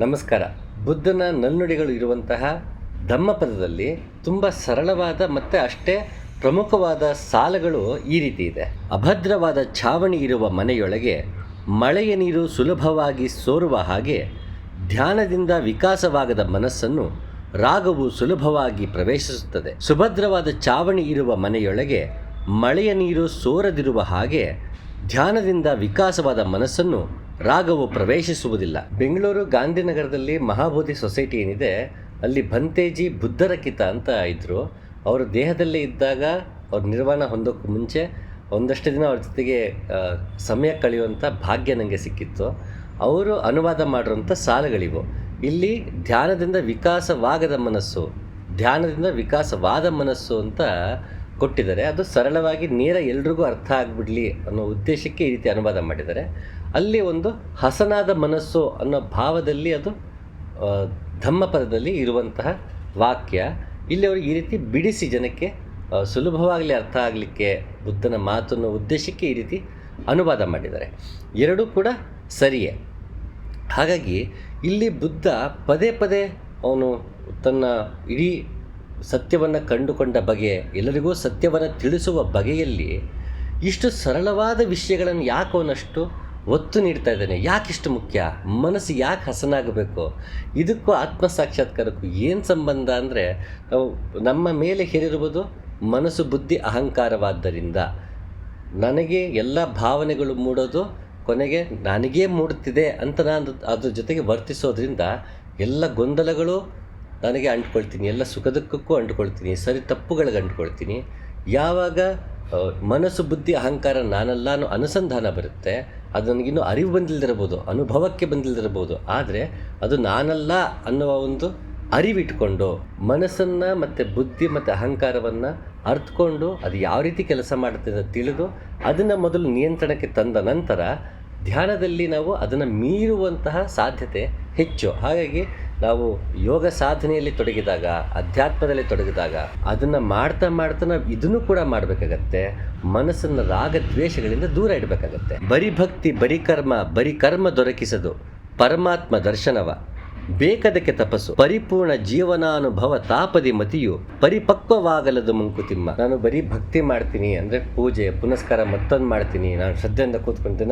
ನಮಸ್ಕಾರ. ಬುದ್ಧನ ನಲ್ನುಡಿಗಳು ಇರುವಂತಹ ಧಮ್ಮಪದದಲ್ಲಿ ತುಂಬ ಸರಳವಾದ ಮತ್ತು ಅಷ್ಟೇ ಪ್ರಮುಖವಾದ ಸಾಲುಗಳು ಈ ರೀತಿ ಇದೆ. ಅಭದ್ರವಾದ ಛಾವಣಿ ಇರುವ ಮನೆಯೊಳಗೆ ಮಳೆಯ ನೀರು ಸುಲಭವಾಗಿ ಸೋರುವ ಹಾಗೆ ಧ್ಯಾನದಿಂದ ವಿಕಾಸವಾಗದ ಮನಸ್ಸನ್ನು ರಾಗವು ಸುಲಭವಾಗಿ ಪ್ರವೇಶಿಸುತ್ತದೆ. ಸುಭದ್ರವಾದ ಚಾವಣಿ ಇರುವ ಮನೆಯೊಳಗೆ ಮಳೆಯ ನೀರು ಸೋರದಿರುವ ಹಾಗೆ ಧ್ಯಾನದಿಂದ ವಿಕಾಸವಾದ ಮನಸ್ಸನ್ನು ರಾಗವು ಪ್ರವೇಶಿಸುವುದಿಲ್ಲ. ಬೆಂಗಳೂರು ಗಾಂಧಿನಗರದಲ್ಲಿ ಮಹಾಬೋಧಿ ಸೊಸೈಟಿ ಏನಿದೆ, ಅಲ್ಲಿ ಭಂತೇಜಿ ಬುದ್ಧರ ಕಿತ ಅಂತ ಇದ್ದರು ಅವರು ದೇಹದಲ್ಲೇ ಇದ್ದಾಗ ಅವ್ರ ನಿರ್ವಾಣ ಹೊಂದೋಕ್ಕೂ ಮುಂಚೆ ಒಂದಷ್ಟು ದಿನ ಅವ್ರ ಜೊತೆಗೆ ಸಮಯ ಕಳೆಯುವಂಥ ಭಾಗ್ಯ ನನಗೆ ಸಿಕ್ಕಿತ್ತು. ಅವರು ಅನುವಾದ ಮಾಡಿರುವಂಥ ಸಾಲುಗಳಿವು. ಇಲ್ಲಿ ಧ್ಯಾನದಿಂದ ವಿಕಾಸವಾಗದ ಮನಸ್ಸು, ಧ್ಯಾನದಿಂದ ವಿಕಾಸವಾದ ಮನಸ್ಸು ಅಂತ ಕೊಟ್ಟಿದ್ದಾರೆ. ಅದು ಸರಳವಾಗಿ ನೇರ ಎಲ್ರಿಗೂ ಅರ್ಥ ಆಗಿಬಿಡಲಿ ಅನ್ನೋ ಉದ್ದೇಶಕ್ಕೆ ಈ ರೀತಿ ಅನುವಾದ ಮಾಡಿದ್ದಾರೆ. ಅಲ್ಲಿ ಒಂದು ಹಸನಾದ ಮನಸ್ಸು ಅನ್ನೋ ಭಾವದಲ್ಲಿ ಅದು ಧಮ್ಮಪದದಲ್ಲಿ ಇರುವಂತಹ ವಾಕ್ಯ. ಇಲ್ಲಿ ಅವರು ಈ ರೀತಿ ಬಿಡಿಸಿ ಜನಕ್ಕೆ ಸುಲಭವಾಗಲಿ ಅರ್ಥ ಆಗಲಿಕ್ಕೆ ಬುದ್ಧನ ಮಾತನ್ನು ಉದ್ದೇಶಕ್ಕೆ ಈ ರೀತಿ ಅನುವಾದ ಮಾಡಿದ್ದಾರೆ. ಎರಡೂ ಕೂಡ ಸರಿಯೇ. ಹಾಗಾಗಿ ಇಲ್ಲಿ ಬುದ್ಧ ಪದೇ ಪದೇ ಅವನು ತನ್ನ ಇಡೀ ಸತ್ಯವನ್ನು ಕಂಡುಕೊಂಡ ಬಗೆ, ಎಲ್ಲರಿಗೂ ಸತ್ಯವನ್ನು ತಿಳಿಸುವ ಬಗೆಯಲ್ಲಿ ಇಷ್ಟು ಸರಳವಾದ ವಿಷಯಗಳನ್ನು ಯಾಕೆ ಅವನಷ್ಟು ಒತ್ತು ನೀಡ್ತಾ ಇದ್ದಾನೆ? ಯಾಕಿಷ್ಟು ಮುಖ್ಯ? ಮನಸ್ಸು ಯಾಕೆ ಹಸನಾಗಬೇಕು? ಇದಕ್ಕೂ ಆತ್ಮ ಸಾಕ್ಷಾತ್ಕಾರಕ್ಕೂ ಏನು ಸಂಬಂಧ ಅಂದರೆ, ನಾವು ನಮ್ಮ ಮೇಲೆ ಹೇರಿರುವುದು ಮನಸ್ಸು ಬುದ್ಧಿ ಅಹಂಕಾರವಾದ್ದರಿಂದ. ನನಗೆ ಎಲ್ಲ ಭಾವನೆಗಳು ಮೂಡೋದು ಕೊನೆಗೆ ನನಗೇ ಮೂಡುತ್ತಿದೆ ಅಂತ ನಾನು ಅದ್ರ ಜೊತೆಗೆ ವರ್ತಿಸೋದ್ರಿಂದ ಎಲ್ಲ ಗೊಂದಲಗಳು ನನಗೆ ಅಂಟ್ಕೊಳ್ತೀನಿ, ಎಲ್ಲ ಸುಖ ದುಃಖಕ್ಕೂ ಅಂಟ್ಕೊಳ್ತೀನಿ, ಸರಿ ತಪ್ಪುಗಳಿಗೆ ಅಂಟ್ಕೊಳ್ತೀನಿ. ಯಾವಾಗ ಮನಸ್ಸು, ಬುದ್ಧಿ, ಅಹಂಕಾರ ನಾನಲ್ಲ ಅನ್ನೋ ಅನುಸಂಧಾನ ಬರುತ್ತೆ, ಅದು ನನಗಿನ್ನೂ ಅರಿವು ಬಂದಿಲ್ಲದಿರ್ಬೋದು ಅನುಭವಕ್ಕೆ ಬಂದಿಲ್ಲದಿರ್ಬೋದು ಆದರೆ ಅದು ನಾನಲ್ಲ ಅನ್ನುವ ಒಂದು ಅರಿವಿಟ್ಕೊಂಡು, ಮನಸ್ಸನ್ನು ಮತ್ತು ಬುದ್ಧಿ ಮತ್ತು ಅಹಂಕಾರವನ್ನು ಅರ್ಥಕೊಂಡು ಅದು ಯಾವ ರೀತಿ ಕೆಲಸ ಮಾಡುತ್ತೆ ಅಂತ ತಿಳಿದು ಅದನ್ನು ಮೊದಲು ನಿಯಂತ್ರಣಕ್ಕೆ ತಂದ ನಂತರ ಧ್ಯಾನದಲ್ಲಿ ನಾವು ಅದನ್ನು ಮೀರುವಂತಹ ಸಾಧ್ಯತೆ ಹೆಚ್ಚು. ಹಾಗಾಗಿ ನಾವು ಯೋಗ ಸಾಧನೆಯಲ್ಲಿ ತೊಡಗಿದಾಗ, ಅಧ್ಯಾತ್ಮದಲ್ಲಿ ತೊಡಗಿದಾಗ, ಅದನ್ನು ಮಾಡ್ತಾ ಮಾಡ್ತಾ ನಾವು ಇದನ್ನು ಕೂಡ ಮಾಡಬೇಕಾಗತ್ತೆ. ಮನಸ್ಸನ್ನು ರಾಗ ದ್ವೇಷಗಳಿಂದ ದೂರ ಇಡಬೇಕಾಗತ್ತೆ. ಬರಿ ಭಕ್ತಿ ಬರಿ ಕರ್ಮ ಬರಿ ಕರ್ಮ ದೊರಕಿಸದು. ಪರಮಾತ್ಮ ದರ್ಶನವ. ಬೇಕದಕ್ಕೆ ತಪಸ್ಸು. ಪರಿಪೂರ್ಣ ಜೀವನಾನುಭವ ತಾಪದಿ ಮತಿಯು ಪರಿಪಕ್ವವಾಗಲದು ಮುಂಕುತಿಮ್ಮ. ನಾನು ಬರೀ ಭಕ್ತಿ ಮಾಡ್ತೀನಿ ಅಂದರೆ ಪೂಜೆ, ಪುನಸ್ಕಾರ ಮತ್ತೊಂದು ಮಾಡ್ತೀನಿ. ನಾನು ಶ್ರದ್ಧೆಯಿಂದ ಕೂತ್ಕೊಂಡು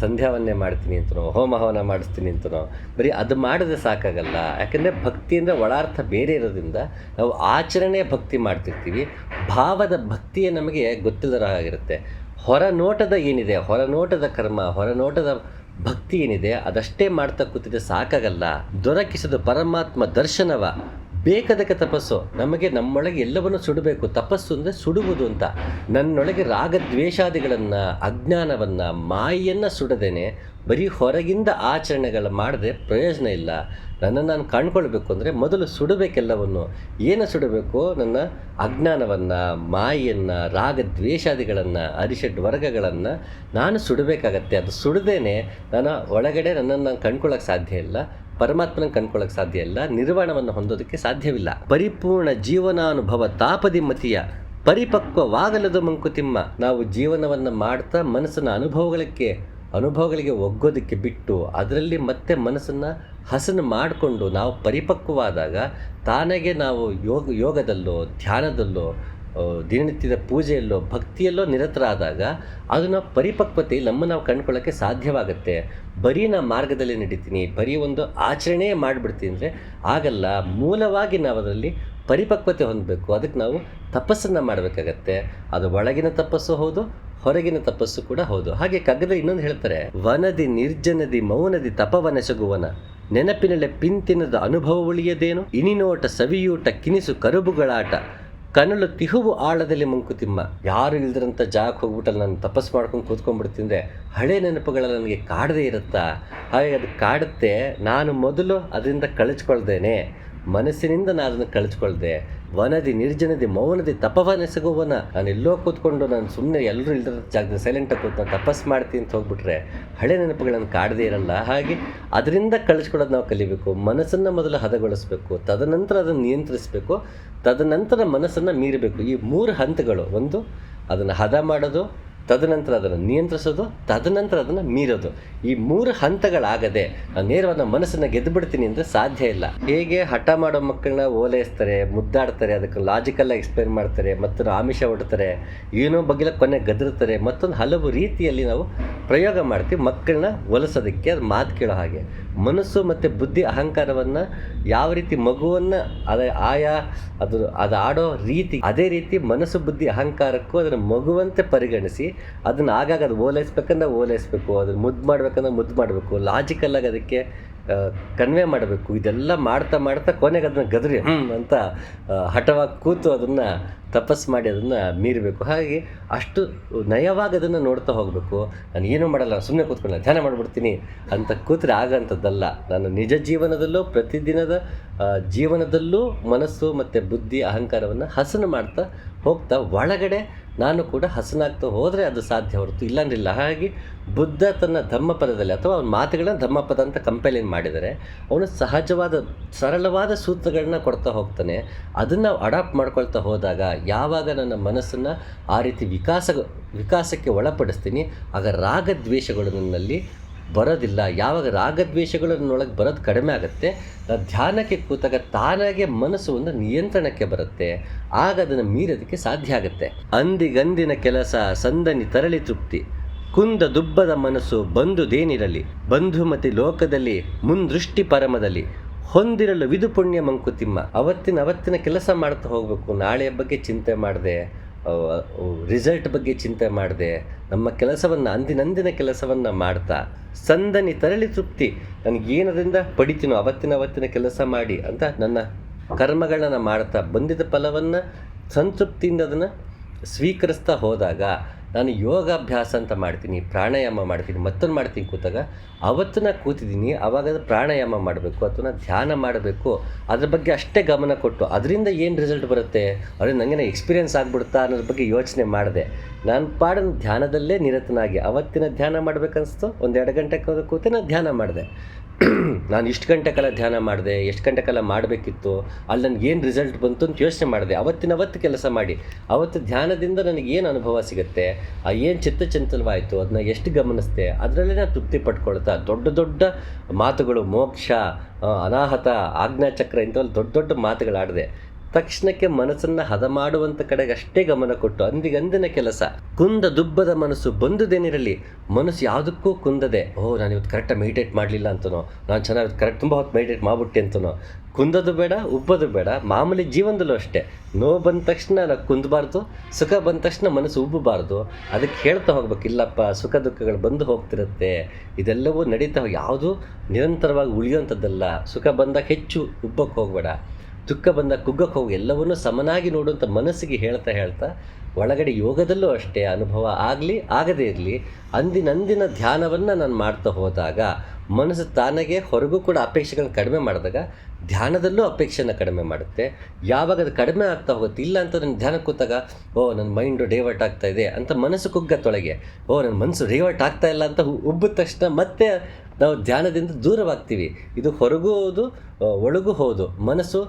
ಸಂಧ್ಯಾವನ್ನೇ ಮಾಡ್ತೀನಿ ಅಂತನೋ ಹೋಮ ಹವನ ಮಾಡಿಸ್ತೀನಿ ಅಂತನೋ ಬರೀ ಅದು ಮಾಡಿದ್ರೆ ಸಾಕಾಗಲ್ಲ. ಯಾಕಂದರೆ ಭಕ್ತಿ ಅಂದರೆ ಒಳಾರ್ಥ ಬೇರೆ ಇರೋದ್ರಿಂದ ನಾವು ಆಚರಣೆ ಭಕ್ತಿ ಮಾಡ್ತಿರ್ತೀವಿ. ಭಾವದ ಭಕ್ತಿಯೇ ನಮಗೆ ಗೊತ್ತಿಲ್ಲದ ಆಗಿರುತ್ತೆ ಹೊರನೋಟದ ಏನಿದೆ? ಹೊರನೋಟದ ಕರ್ಮ ಹೊರನೋಟದ ಭಕ್ತಿ ಏನಿದೆ, ಅದಷ್ಟೇ ಮಾಡ್ತಾ ಕೂತಿದ್ರೆ ಸಾಕಾಗಲ್ಲ. ದೊರಕಿಸಿದ ಪರಮಾತ್ಮ ದರ್ಶನವ. ಬೇಕದಕ್ಕೆ ತಪಸ್ಸು. ನಮಗೆ ನಮ್ಮೊಳಗೆ ಎಲ್ಲವನ್ನು ಸುಡಬೇಕು. ತಪಸ್ಸು ಅಂದರೆ ಸುಡುವುದು ಅಂತ. ನನ್ನೊಳಗೆ ರಾಗದ್ವೇಷಾದಿಗಳನ್ನು, ಅಜ್ಞಾನವನ್ನು, ಮಾಯೆಯನ್ನು ಸುಡದೇನೆ, ಬರೀ ಹೊರಗಿಂದ ಆಚರಣೆಗಳು ಮಾಡದೆ ಪ್ರಯೋಜನ ಇಲ್ಲ. ನನ್ನನ್ನು ನಾನು ಕಾಣ್ಕೊಳ್ಬೇಕು ಅಂದರೆ ಮೊದಲು ಸುಡಬೇಕೆಲ್ಲವನ್ನು. ಏನು ಸುಡಬೇಕು? ನನ್ನ ಅಜ್ಞಾನವನ್ನು ಮಾಯನ್ನು ರಾಗ ದ್ವೇಷಾದಿಗಳನ್ನು ಅರಿಷಡ್ ವರ್ಗಗಳನ್ನು ನಾನು ಸುಡಬೇಕಾಗತ್ತೆ. ಅದು ಸುಡದೇನೆ ನಾನು ಒಳಗಡೆ ನನ್ನನ್ನು ನಾನು ಕಂಡ್ಕೊಳ್ಳೋಕೆ ಸಾಧ್ಯ ಇಲ್ಲ ಪರಮಾತ್ಮನ ಕಂಡ್ಕೊಳ್ಳೋಕೆ ಸಾಧ್ಯ ಇಲ್ಲ, ನಿರ್ವಾಣವನ್ನು ಹೊಂದೋದಕ್ಕೆ ಸಾಧ್ಯವಿಲ್ಲ. ಪರಿಪೂರ್ಣ ಜೀವನಾನುಭವ ತಾಪದಿ ಮತಿಯ ಪರಿಪಕ್ವವಾಗಲದು ಮಂಕುತಿಮ್ಮ. ನಾವು ಜೀವನವನ್ನು ಮಾಡ್ತಾ ಮನಸ್ಸನ್ನು ಅನುಭವಗಳಿಗೆ ಅನುಭವಗಳಿಗೆ ಒಗ್ಗೋದಕ್ಕೆ ಬಿಟ್ಟು, ಅದರಲ್ಲಿ ಮತ್ತೆ ಮನಸ್ಸನ್ನು ಹಸನು ಮಾಡಿಕೊಂಡು ನಾವು ಪರಿಪಕ್ವವಾದಾಗ ತಾನಾಗೆ ನಾವು ಯೋಗ, ಯೋಗದಲ್ಲೋ, ಧ್ಯಾನದಲ್ಲೋ ದಿನನಿತ್ಯದ ಪೂಜೆಯಲ್ಲೋ, ಭಕ್ತಿಯಲ್ಲೋ ನಿರತರಾದಾಗ ಅದನ್ನು ಪರಿಪಕ್ವತೆ ನಮ್ಮ ನಾವು ಕಂಡ್ಕೊಳ್ಳೋಕ್ಕೆ ಸಾಧ್ಯವಾಗುತ್ತೆ. ಬರೀ ನಾ ಮಾರ್ಗದಲ್ಲಿ ನಡೀತೀನಿ, ಬರೀ ಒಂದು ಆಚರಣೆ ಮಾಡಿಬಿಡ್ತೀನಿ ಅಂದರೆ ಆಗಲ್ಲ. ಮೂಲವಾಗಿ ನಾವು ಅದರಲ್ಲಿ ಪರಿಪಕ್ವತೆ ಹೊಂದಬೇಕು. ಅದಕ್ಕೆ ನಾವು ತಪಸ್ಸನ್ನು ಮಾಡಬೇಕಾಗತ್ತೆ. ಅದು ಒಳಗಿನ ತಪಸ್ಸು ಹೌದು, ಹೊರಗಿನ ತಪಸ್ಸು ಕೂಡ ಹೌದು. ಹಾಗೆ ಕಗ್ಗದ ಇನ್ನೊಂದು ಹೇಳ್ತಾರೆ, ವನದಿ ನಿರ್ಜನದಿ ಮೌನದಿ ತಪವನೆಸಗುವನ ನೆನಪಿನಲ್ಲೇ ಪಿಂತಿನದ ಅನುಭವ ಉಳಿಯದೇನು? ಇನಿನೋಟ ಸವಿಯೂಟ ಕಿನಿಸು ಕರುಬುಗಳಾಟ. ಕನಲು ತಿಹುವು ಆಳದಲ್ಲಿ ಮಂಕುತಿಮ್ಮ. ಯಾರು ಇಲ್ದಿರಂಥ ಜಾಗಕ್ಕೆ ಹೋಗ್ಬಿಟ್ಟಲ್ಲಿ ನಾನು ತಪಸ್ ಮಾಡ್ಕೊಂಡು ಕೂತ್ಕೊಂಡ್ಬಿಡ್ತೀನಿ ಹಳೆ ನೆನಪುಗಳ ನನಗೆ ಕಾಡದೇ ಇರುತ್ತಾ? ಹಾಗೆ ಅದು ಕಾಡುತ್ತೆ. ನಾನು ಮೊದಲು ಅದರಿಂದ ಕಳಿಸ್ಕೊಳ್ದೇನೆ ಮನಸ್ಸಿನಿಂದ ನಾನು ಕಳಿಸ್ಕೊಳ್ದೆ. ವನದಿ ನಿರ್ಜನದಿ ಮೌನದಿ ತಪವನೆಸಗುವನ ನಾನು ಎಲ್ಲೋ ಕೂತ್ಕೊಂಡು ನಾನು ಸುಮ್ಮನೆ ಎಲ್ಲರೂ ಇಲ್ದ ಜಾಗದ ಸೈಲೆಂಟಾಗಿ ಕೂತು ನಾನು ತಪಸ್ ಮಾಡ್ತೀನಿ ಅಂತ ಹೋಗ್ಬಿಟ್ರೆ ಹಳೆ ನೆನಪುಗಳನ್ನು ಕಾಡದೇ ಇರಲ್ಲ. ಹಾಗೆ ಅದರಿಂದ ಕಳಿಸ್ಕೊಳ್ಳೋದು ನಾವು ಕಲಿಬೇಕು. ಮನಸ್ಸನ್ನು ಮೊದಲು ಹದಗೊಳಿಸ್ಬೇಕು. ತದನಂತರ ಅದನ್ನು ನಿಯಂತ್ರಿಸಬೇಕು. ತದನಂತರ ಮನಸ್ಸನ್ನು ಮೀರಬೇಕು. ಈ ಮೂರು ಹಂತಗಳು. ಒಂದು, ಅದನ್ನು ಹದ ಮಾಡೋದು. ತದನಂತರ ಅದನ್ನು ನಿಯಂತ್ರಿಸೋದು, ತದನಂತರ ಅದನ್ನು ಮೀರೋದು. ಈ ಮೂರು ಹಂತಗಳಾಗದೆ ನೇರವಾದ ಮನಸ್ಸನ್ನು ಗೆದ್ದು ಬಿಡ್ತೀನಿ ಅಂದರೆ ಸಾಧ್ಯ ಇಲ್ಲ. ಹೇಗೆ ಹಠ ಮಾಡೋ ಮಕ್ಕಳನ್ನ ಓಲೈಸ್ತಾರೆ, ಮುದ್ದಾಡ್ತಾರೆ, ಅದಕ್ಕೆ ಲಾಜಿಕಲ್ಲಾಗಿ ಎಕ್ಸ್ಪ್ಲೈನ್ ಮಾಡ್ತಾರೆ ಮತ್ತು ಆಮಿಷ ಹೊಡ್ತಾರೆ ಏನೋ ಬಗ್ಗೆಲ್ಲ ಕೊನೆ ಗದರ್ತಾರೆ ಮತ್ತೊಂದು ಹಲವು ರೀತಿಯಲ್ಲಿ ನಾವು ಪ್ರಯೋಗ ಮಾಡ್ತೀವಿ ಮಕ್ಕಳನ್ನ ಒಲಿಸೋದಕ್ಕೆ ಅದು ಮಾತು ಕೇಳೋ ಹಾಗೆ. ಮನಸ್ಸು ಮತ್ತು ಬುದ್ಧಿ ಅಹಂಕಾರವನ್ನು ಯಾವ ರೀತಿ ಮಗುವನ್ನು ಅದ ಆಯಾ ಅದು ಅದು ಆಡೋ ರೀತಿ, ಅದೇ ರೀತಿ ಮನಸ್ಸು ಬುದ್ಧಿ ಅಹಂಕಾರಕ್ಕೂ ಅದನ್ನು ಮಗುವಂತೆ ಪರಿಗಣಿಸಿ ಅದನ್ನು ಆಗಾಗ ಅದು ಓಲೈಸ್ಬೇಕಂದ್ರೆ ಓಲೈಸ್ಬೇಕು ಅದನ್ನು ಮುದ್ದು ಮಾಡ್ಬೇಕಂದ್ರೆ ಮುದ್ದು ಮಾಡಬೇಕು. ಲಾಜಿಕಲ್ಲಾಗಿ ಅದಕ್ಕೆ ಕನ್ವೆ ಮಾಡಬೇಕು. ಇದೆಲ್ಲ ಮಾಡ್ತಾ ಮಾಡ್ತಾ ಕೊನೆಗೆ ಅದನ್ನು ಗದರಿ ಅಂತ ಹಠವಾಗಿ ಕೂತು ಅದನ್ನು ತಪಸ್ ಮಾಡಿ ಅದನ್ನು ಮೀರಬೇಕು. ಹಾಗೆ ಅಷ್ಟು ನಯವಾಗಿ ಅದನ್ನು ನೋಡ್ತಾ ಹೋಗಬೇಕು. ನಾನು ಏನೂ ಮಾಡಲ್ಲ ಸುಮ್ಮನೆ ಕೂತ್ಕೊಂಡು ಧ್ಯಾನ ಮಾಡಿಬಿಡ್ತೀನಿ ಅಂತ ಕೂತ್ರೆ ಆಗಂಥದ್ದಲ್ಲ. ನಾನು ನಿಜ ಜೀವನದಲ್ಲೂ ಪ್ರತಿದಿನದ ಜೀವನದಲ್ಲೂ ಮನಸ್ಸು ಮತ್ತು ಬುದ್ಧಿ ಅಹಂಕಾರವನ್ನು ಹಸನು ಮಾಡ್ತಾ ಹೋಗ್ತಾ ಒಳಗಡೆ ನಾನು ಕೂಡ ಹಸನಾಗ್ತಾ ಹೋದರೆ ಅದು ಸಾಧ್ಯ ಹೊರತು ಇಲ್ಲಾಂದ್ರಿಲ್ಲ ಹಾಗಾಗಿ ಬುದ್ಧ ತನ್ನ ಧಮ್ಮಪದದಲ್ಲಿ ಅಥವಾ ಅವನ ಮಾತುಗಳನ್ನ ಧಮ್ಮಪದ ಅಂತ ಕಂಪೇಲೇನ್ ಮಾಡಿದರೆ ಅವನು ಸಹಜವಾದ, ಸರಳವಾದ ಸೂತ್ರಗಳನ್ನ ಕೊಡ್ತಾ ಹೋಗ್ತಾನೆ. ಅದನ್ನು ಅಡಾಪ್ಟ್ ಮಾಡ್ಕೊಳ್ತಾ ಹೋದಾಗ ಯಾವಾಗ ನನ್ನ ಮನಸ್ಸನ್ನು ಆ ರೀತಿ ವಿಕಾಸ, ವಿಕಾಸಕ್ಕೆ ಒಳಪಡಿಸ್ತೀನಿ, ಆಗ ರಾಗದ್ವೇಷಗಳು ನನ್ನಲ್ಲಿ ಬರೋದಿಲ್ಲ. ಯಾವಾಗ ರಾಗದ್ವೇಷಗಳು ನನ್ನೊಳಗೆ ಬರೋದು ಕಡಿಮೆ ಆಗುತ್ತೆ ಧ್ಯಾನಕ್ಕೆ ಕೂತಾಗ ತಾನಾಗೆ ಮನಸ್ಸು ಒಂದು ನಿಯಂತ್ರಣಕ್ಕೆ ಬರುತ್ತೆ. ಆಗ ಅದನ್ನು ಮೀರೋದಕ್ಕೆ ಸಾಧ್ಯ ಆಗುತ್ತೆ. ಅಂದಿಗಂದಿನ ಕೆಲಸ, ಸಂದನಿ ತರಳಿ ತೃಪ್ತಿ. ಕುಂದ ದುಬ್ಬದ ಮನಸ್ಸು ಬಂದುದೇನಿರಲಿ ಬಂಧುಮತಿ ಲೋಕದಲ್ಲಿ, ಮುಂದೃಷ್ಟಿ ಪರಮದಲ್ಲಿ. ಹೊಂದಿರಲು ವಿದು ಪುಣ್ಯ ಮಂಕುತಿಮ್ಮ. ಅವತ್ತಿನ ಅವತ್ತಿನ ಕೆಲಸ ಮಾಡ್ತಾ ಹೋಗಬೇಕು. ನಾಳೆಯ ಬಗ್ಗೆ ಚಿಂತೆ ಮಾಡದೆ. ರಿಸಲ್ಟ್ ಬಗ್ಗೆ ಚಿಂತೆ ಮಾಡದೆ, ನಮ್ಮ ಕೆಲಸವನ್ನು ಅಂದಿನಂದಿನ ಕೆಲಸವನ್ನು ಮಾಡ್ತಾ, ಸಂದನಿ ತರಳಿ ತೃಪ್ತಿ ನನಗೇನದರಿಂದ ಪಡಿತೀನೋ ಅವತ್ತಿನ ಅವತ್ತಿನ ಕೆಲಸ ಮಾಡಿ ಅಂತ ನನ್ನ ಕರ್ಮಗಳನ್ನು ಮಾಡ್ತಾ ಬಂದಿದ ಫಲವನ್ನು ಸಂತೃಪ್ತಿಯಿಂದ ಅದನ್ನು ಸ್ವೀಕರಿಸ್ತಾ ಹೋದಾಗ ನಾನು ಯೋಗಾಭ್ಯಾಸ ಅಂತ ಮಾಡ್ತೀನಿ, ಪ್ರಾಣಾಯಾಮ ಮಾಡ್ತೀನಿ, ಮತ್ತೊಂದು ಮಾಡ್ತೀನಿ ಕೂತಾಗ ಅವತ್ತು ನಾನು ಕೂತಿದ್ದೀನಿ ಆವಾಗ ಪ್ರಾಣಾಯಾಮ ಮಾಡಬೇಕು, ಅಥವಾ ಧ್ಯಾನ ಮಾಡಬೇಕು, ಅದ್ರ ಬಗ್ಗೆ ಅಷ್ಟೇ ಗಮನ ಕೊಟ್ಟು, ಅದರಿಂದ ಏನು ರಿಸಲ್ಟ್ ಬರುತ್ತೆ? ಅವ್ರಿಗೆ ನನಗೆ ಎಕ್ಸ್ಪೀರಿಯೆನ್ಸ್ ಆಗ್ಬಿಡುತ್ತಾ ಅನ್ನೋದ್ರ ಬಗ್ಗೆ ಯೋಚನೆ ಮಾಡಿದೆ. ನಾನು ಪಾಡಿನ ಧ್ಯಾನದಲ್ಲೇ ನಿರತನಾಗಿ, ಅವತ್ತಿನ ಧ್ಯಾನ ಮಾಡಬೇಕನ್ನಿಸ್ತು ಒಂದು ಎರಡು ಗಂಟೆ ಕೂತೆ ನಾನು ಧ್ಯಾನ ಮಾಡಿದೆ. ನಾನು ಇಷ್ಟು ಗಂಟೆ ಕಾಲ ಧ್ಯಾನ ಮಾಡಿದೆ, ಎಷ್ಟು ಗಂಟೆ ಕಾಲ ಮಾಡಬೇಕಿತ್ತು, ಅಲ್ಲಿ ನನಗೆ ಏನು ರಿಸಲ್ಟ್ ಬಂತು ಅಂತ ಯೋಚನೆ ಮಾಡಿದೆ. ಅವತ್ತಿನ ಅವತ್ತು ಕೆಲಸ ಮಾಡಿ, ಅವತ್ತು ಧ್ಯಾನದಿಂದ ನನಗೆ ಏನು ಅನುಭವ ಸಿಗುತ್ತೆ? ಆ ಏನು ಚಿತ್ತಚಂಚಲವಾಯಿತು ಅದನ್ನ ಎಷ್ಟು ಗಮನಿಸ್ದೆ ಅದರಲ್ಲೇ ನಾನು ತೃಪ್ತಿ ಪಡ್ಕೊಳ್ತಾ ದೊಡ್ಡ ದೊಡ್ಡ ಮಾತುಗಳು, ಮೋಕ್ಷ ಅನಾಹತ, ಆಜ್ಞಾಚಕ್ರ ಇಂಥವೆಲ್ಲ ದೊಡ್ಡ ದೊಡ್ಡ ಮಾತುಗಳಾಡಿದೆ. ತಕ್ಷಣಕ್ಕೆ ಮನಸ್ಸನ್ನು ಹದ ಮಾಡುವಂಥ ಕಡೆಗೆ ಅಷ್ಟೇ ಗಮನ ಕೊಟ್ಟು ಅಂದಿಗಂದಿನ ಕೆಲಸ. ಕುಂದ ದುಬ್ಬದ ಮನಸ್ಸು ಬಂದುದೇನಿರಲಿ, ಮನಸ್ಸು ಯಾವುದಕ್ಕೂ ಕುಂದದೆ, ಓ ನಾನು ಇವತ್ತು ಕರೆಕ್ಟಾಗಿ ಮೆಡಿಟೇಟ್ ಮಾಡಲಿಲ್ಲ ಅಂತನೋ, ನಾನು ಚೆನ್ನಾಗಿ ಕರೆಕ್ಟ್ ತುಂಬ ಹೊತ್ತು ಮೆಡಿಟೇಟ್ ಮಾಡ್ಬಿಟ್ಟೆ ಅಂತನೋ ಕುಂದದು ಬೇಡ ಉಬ್ಬದು ಬೇಡ. ಮಾಮೂಲಿ ಜೀವನದಲ್ಲೂ ಅಷ್ಟೇ. ನೋವು ಬಂದ ತಕ್ಷಣ ನಾವು ಕುಂದಬಾರ್ದು, ಸುಖ ಬಂದ ತಕ್ಷಣ ಮನಸ್ಸು ಉಬ್ಬಬಾರ್ದು. ಅದಕ್ಕೆ ಹೇಳ್ತಾ ಹೋಗ್ಬೇಕು, ಇಲ್ಲಪ್ಪ, ಸುಖ ದುಃಖಗಳು ಬಂದು ಹೋಗ್ತಿರುತ್ತೆ. ಇದೆಲ್ಲವೂ ನಡೀತಾ ಯಾವುದು ನಿರಂತರವಾಗಿ ಉಳಿಯುವಂಥದ್ದಲ್ಲ. ಸುಖ ಬಂದಾಗ ಹೆಚ್ಚು ಉಬ್ಬಕ್ಕೆ ಹೋಗಬೇಡ. ದುಃಖ ಬಂದಾಗ ಕುಗ್ಗಕ್ಕೆ ಹೋಗಿ, ಎಲ್ಲವನ್ನೂ ಸಮನಾಗಿ ನೋಡುವಂಥ ಮನಸ್ಸಿಗೆ ಹೇಳ್ತಾ ಹೇಳ್ತಾ ಒಳಗಡೆ ಯೋಗದಲ್ಲೂ ಅಷ್ಟೇ ಅನುಭವ ಆಗಲಿ, ಆಗದೇ ಇರಲಿ, ಅಂದಿನಂದಿನ ಧ್ಯಾನವನ್ನು ನಾನು ಮಾಡ್ತಾ ಹೋದಾಗ, ಮನಸ್ಸು ತಾನಾಗೆ ಹೊರಗೂ ಕೂಡ ಅಪೇಕ್ಷೆಗಳನ್ನ ಕಡಿಮೆ ಮಾಡಿದಾಗ, ಧ್ಯಾನದಲ್ಲೂ ಅಪೇಕ್ಷೆನ ಕಡಿಮೆ ಮಾಡುತ್ತೆ. ಯಾವಾಗ ಅದು ಕಡಿಮೆ ಆಗ್ತಾ ಹೋಗುತ್ತೆ, ಇಲ್ಲ ಅಂತ ನನ್ನ ಧ್ಯಾನ ಕೂತಾಗ, ಓ ನನ್ನ ಮೈಂಡು ಡೈವರ್ಟ್ ಆಗ್ತಾ ಇದೆ ಅಂತ ಮನಸ್ಸು ಕುಗ್ಗತ್ತೊಳಗೆ ಓ ನನ್ನ ಮನಸ್ಸು ಡೈವರ್ಟ್ ಆಗ್ತಾ ಇಲ್ಲ ಅಂತ ಉಬ್ಬಿದ ತಕ್ಷಣ ಮತ್ತೆ ನಾವು ಧ್ಯಾನದಿಂದ ದೂರವಾಗ್ತೀವಿ. ಇದು ಹೊರಗೂ ಹೌದು, ಒಳಗೂ ಹೌದು, ಮನಸ್ಸು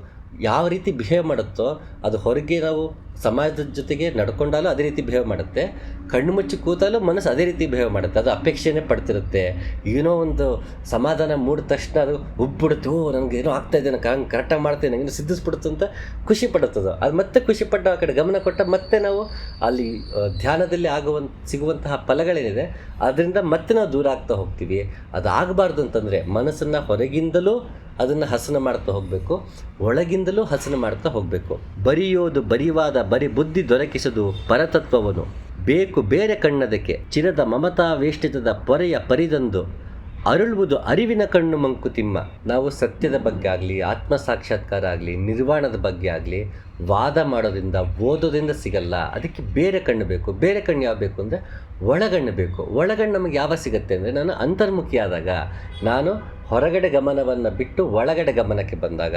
ಯಾವ ರೀತಿ ಬಿಹೇವ್ ಮಾಡುತ್ತೋ, ಅದು ಹೊರಗೆ ನಾವು ಸಮಾಜದ ಜೊತೆಗೆ ನಡ್ಕೊಂಡಾಲೂ ಅದೇ ರೀತಿ ಬಿಹೇವ್ ಮಾಡುತ್ತೆ. ಕಣ್ಣು ಮುಚ್ಚಿ ಕೂತಾಲೂ ಮನಸ್ಸು ಅದೇ ರೀತಿ ಬಿಹೇವ್ ಮಾಡುತ್ತೆ. ಅದು ಅಪೇಕ್ಷೆನೇ ಪಡ್ತಿರುತ್ತೆ. ಏನೋ ಒಂದು ಸಮಾಧಾನ ಮೂಡಿದ ತಕ್ಷಣ ಅದು ಉಬ್ಬಿಡುತ್ತೆ. ಓ, ನನಗೆ ಏನೋ ಆಗ್ತಾ ಇದೆ, ನನಗೆ ಹಂಗೆ ಕರೆಕ್ಟಾಗಿ ಮಾಡ್ತೇನೆ ನನಗೇನು ಸಿದ್ಧಿಸ್ಬಿಡುತ್ತೆ ಅಂತ ಖುಷಿ ಪಡುತ್ತದು. ಅದು ಮತ್ತೆ ಖುಷಿ ಪಟ್ಟ ಆ ಕಡೆ ಗಮನ ಕೊಟ್ಟ ಮತ್ತೆ ನಾವು ಅಲ್ಲಿ ಧ್ಯಾನದಲ್ಲಿ ಆಗುವಂಥ ಸಿಗುವಂತಹ ಫಲಗಳೇನಿದೆ, ಅದರಿಂದ ಮತ್ತೆ ನಾವು ದೂರ ಆಗ್ತಾ ಹೋಗ್ತೀವಿ. ಅದು ಆಗಬಾರ್ದು ಅಂತಂದರೆ ಮನಸ್ಸನ್ನು ಹೊರಗಿಂದಲೂ ಅದನ್ನು ಹಸನ ಮಾಡ್ತಾ ಹೋಗಬೇಕು. ಒಳಗಿಂದಲೂ ಹಸನ ಮಾಡ್ತಾ ಹೋಗಬೇಕು. ಬರಿಯೋದು, ಬರಿವಾದ ಬರಿ ಬುದ್ಧಿ ದೊರಕಿಸದು ಪರತತ್ವವನು. ಬೇಕು ಬೇರೆ ಕಣ್ಣದಕ್ಕೆ ಚಿರದ ಮಮತಾ ವೇಷ್ಟಿತದ ಪೊರೆಯ ಪರಿದಂದು. ಅರುಳುವುದು ಅರಿವಿನ ಕಣ್ಣು ಮಂಕುತಿಮ್ಮ. ನಾವು ಸತ್ಯದ ಬಗ್ಗೆ ಆಗಲಿ ಆತ್ಮ ಸಾಕ್ಷಾತ್ಕಾರ ಆಗಲಿ, ನಿರ್ವಾಣದ ಬಗ್ಗೆ ಆಗಲಿ ವಾದ ಮಾಡೋದ್ರಿಂದ, ಓದೋದ್ರಿಂದ ಸಿಗಲ್ಲ. ಅದಕ್ಕೆ ಬೇರೆ ಕಣ್ಣು ಬೇಕು. ಬೇರೆ ಕಣ್ಣು ಯಾವ ಬೇಕು ಅಂದರೆ ಒಳಗಣ್ಣು ಬೇಕು. ಒಳಗಣ್ಣು ನಮಗೆ ಯಾವಾಗ ಸಿಗುತ್ತೆ ಅಂದರೆ ನಾನು ಅಂತರ್ಮುಖಿ ಆದಾಗ, ನಾನು ಹೊರಗಡೆ ಗಮನವನ್ನು ಬಿಟ್ಟು ಒಳಗಡೆ ಗಮನಕ್ಕೆ ಬಂದಾಗ,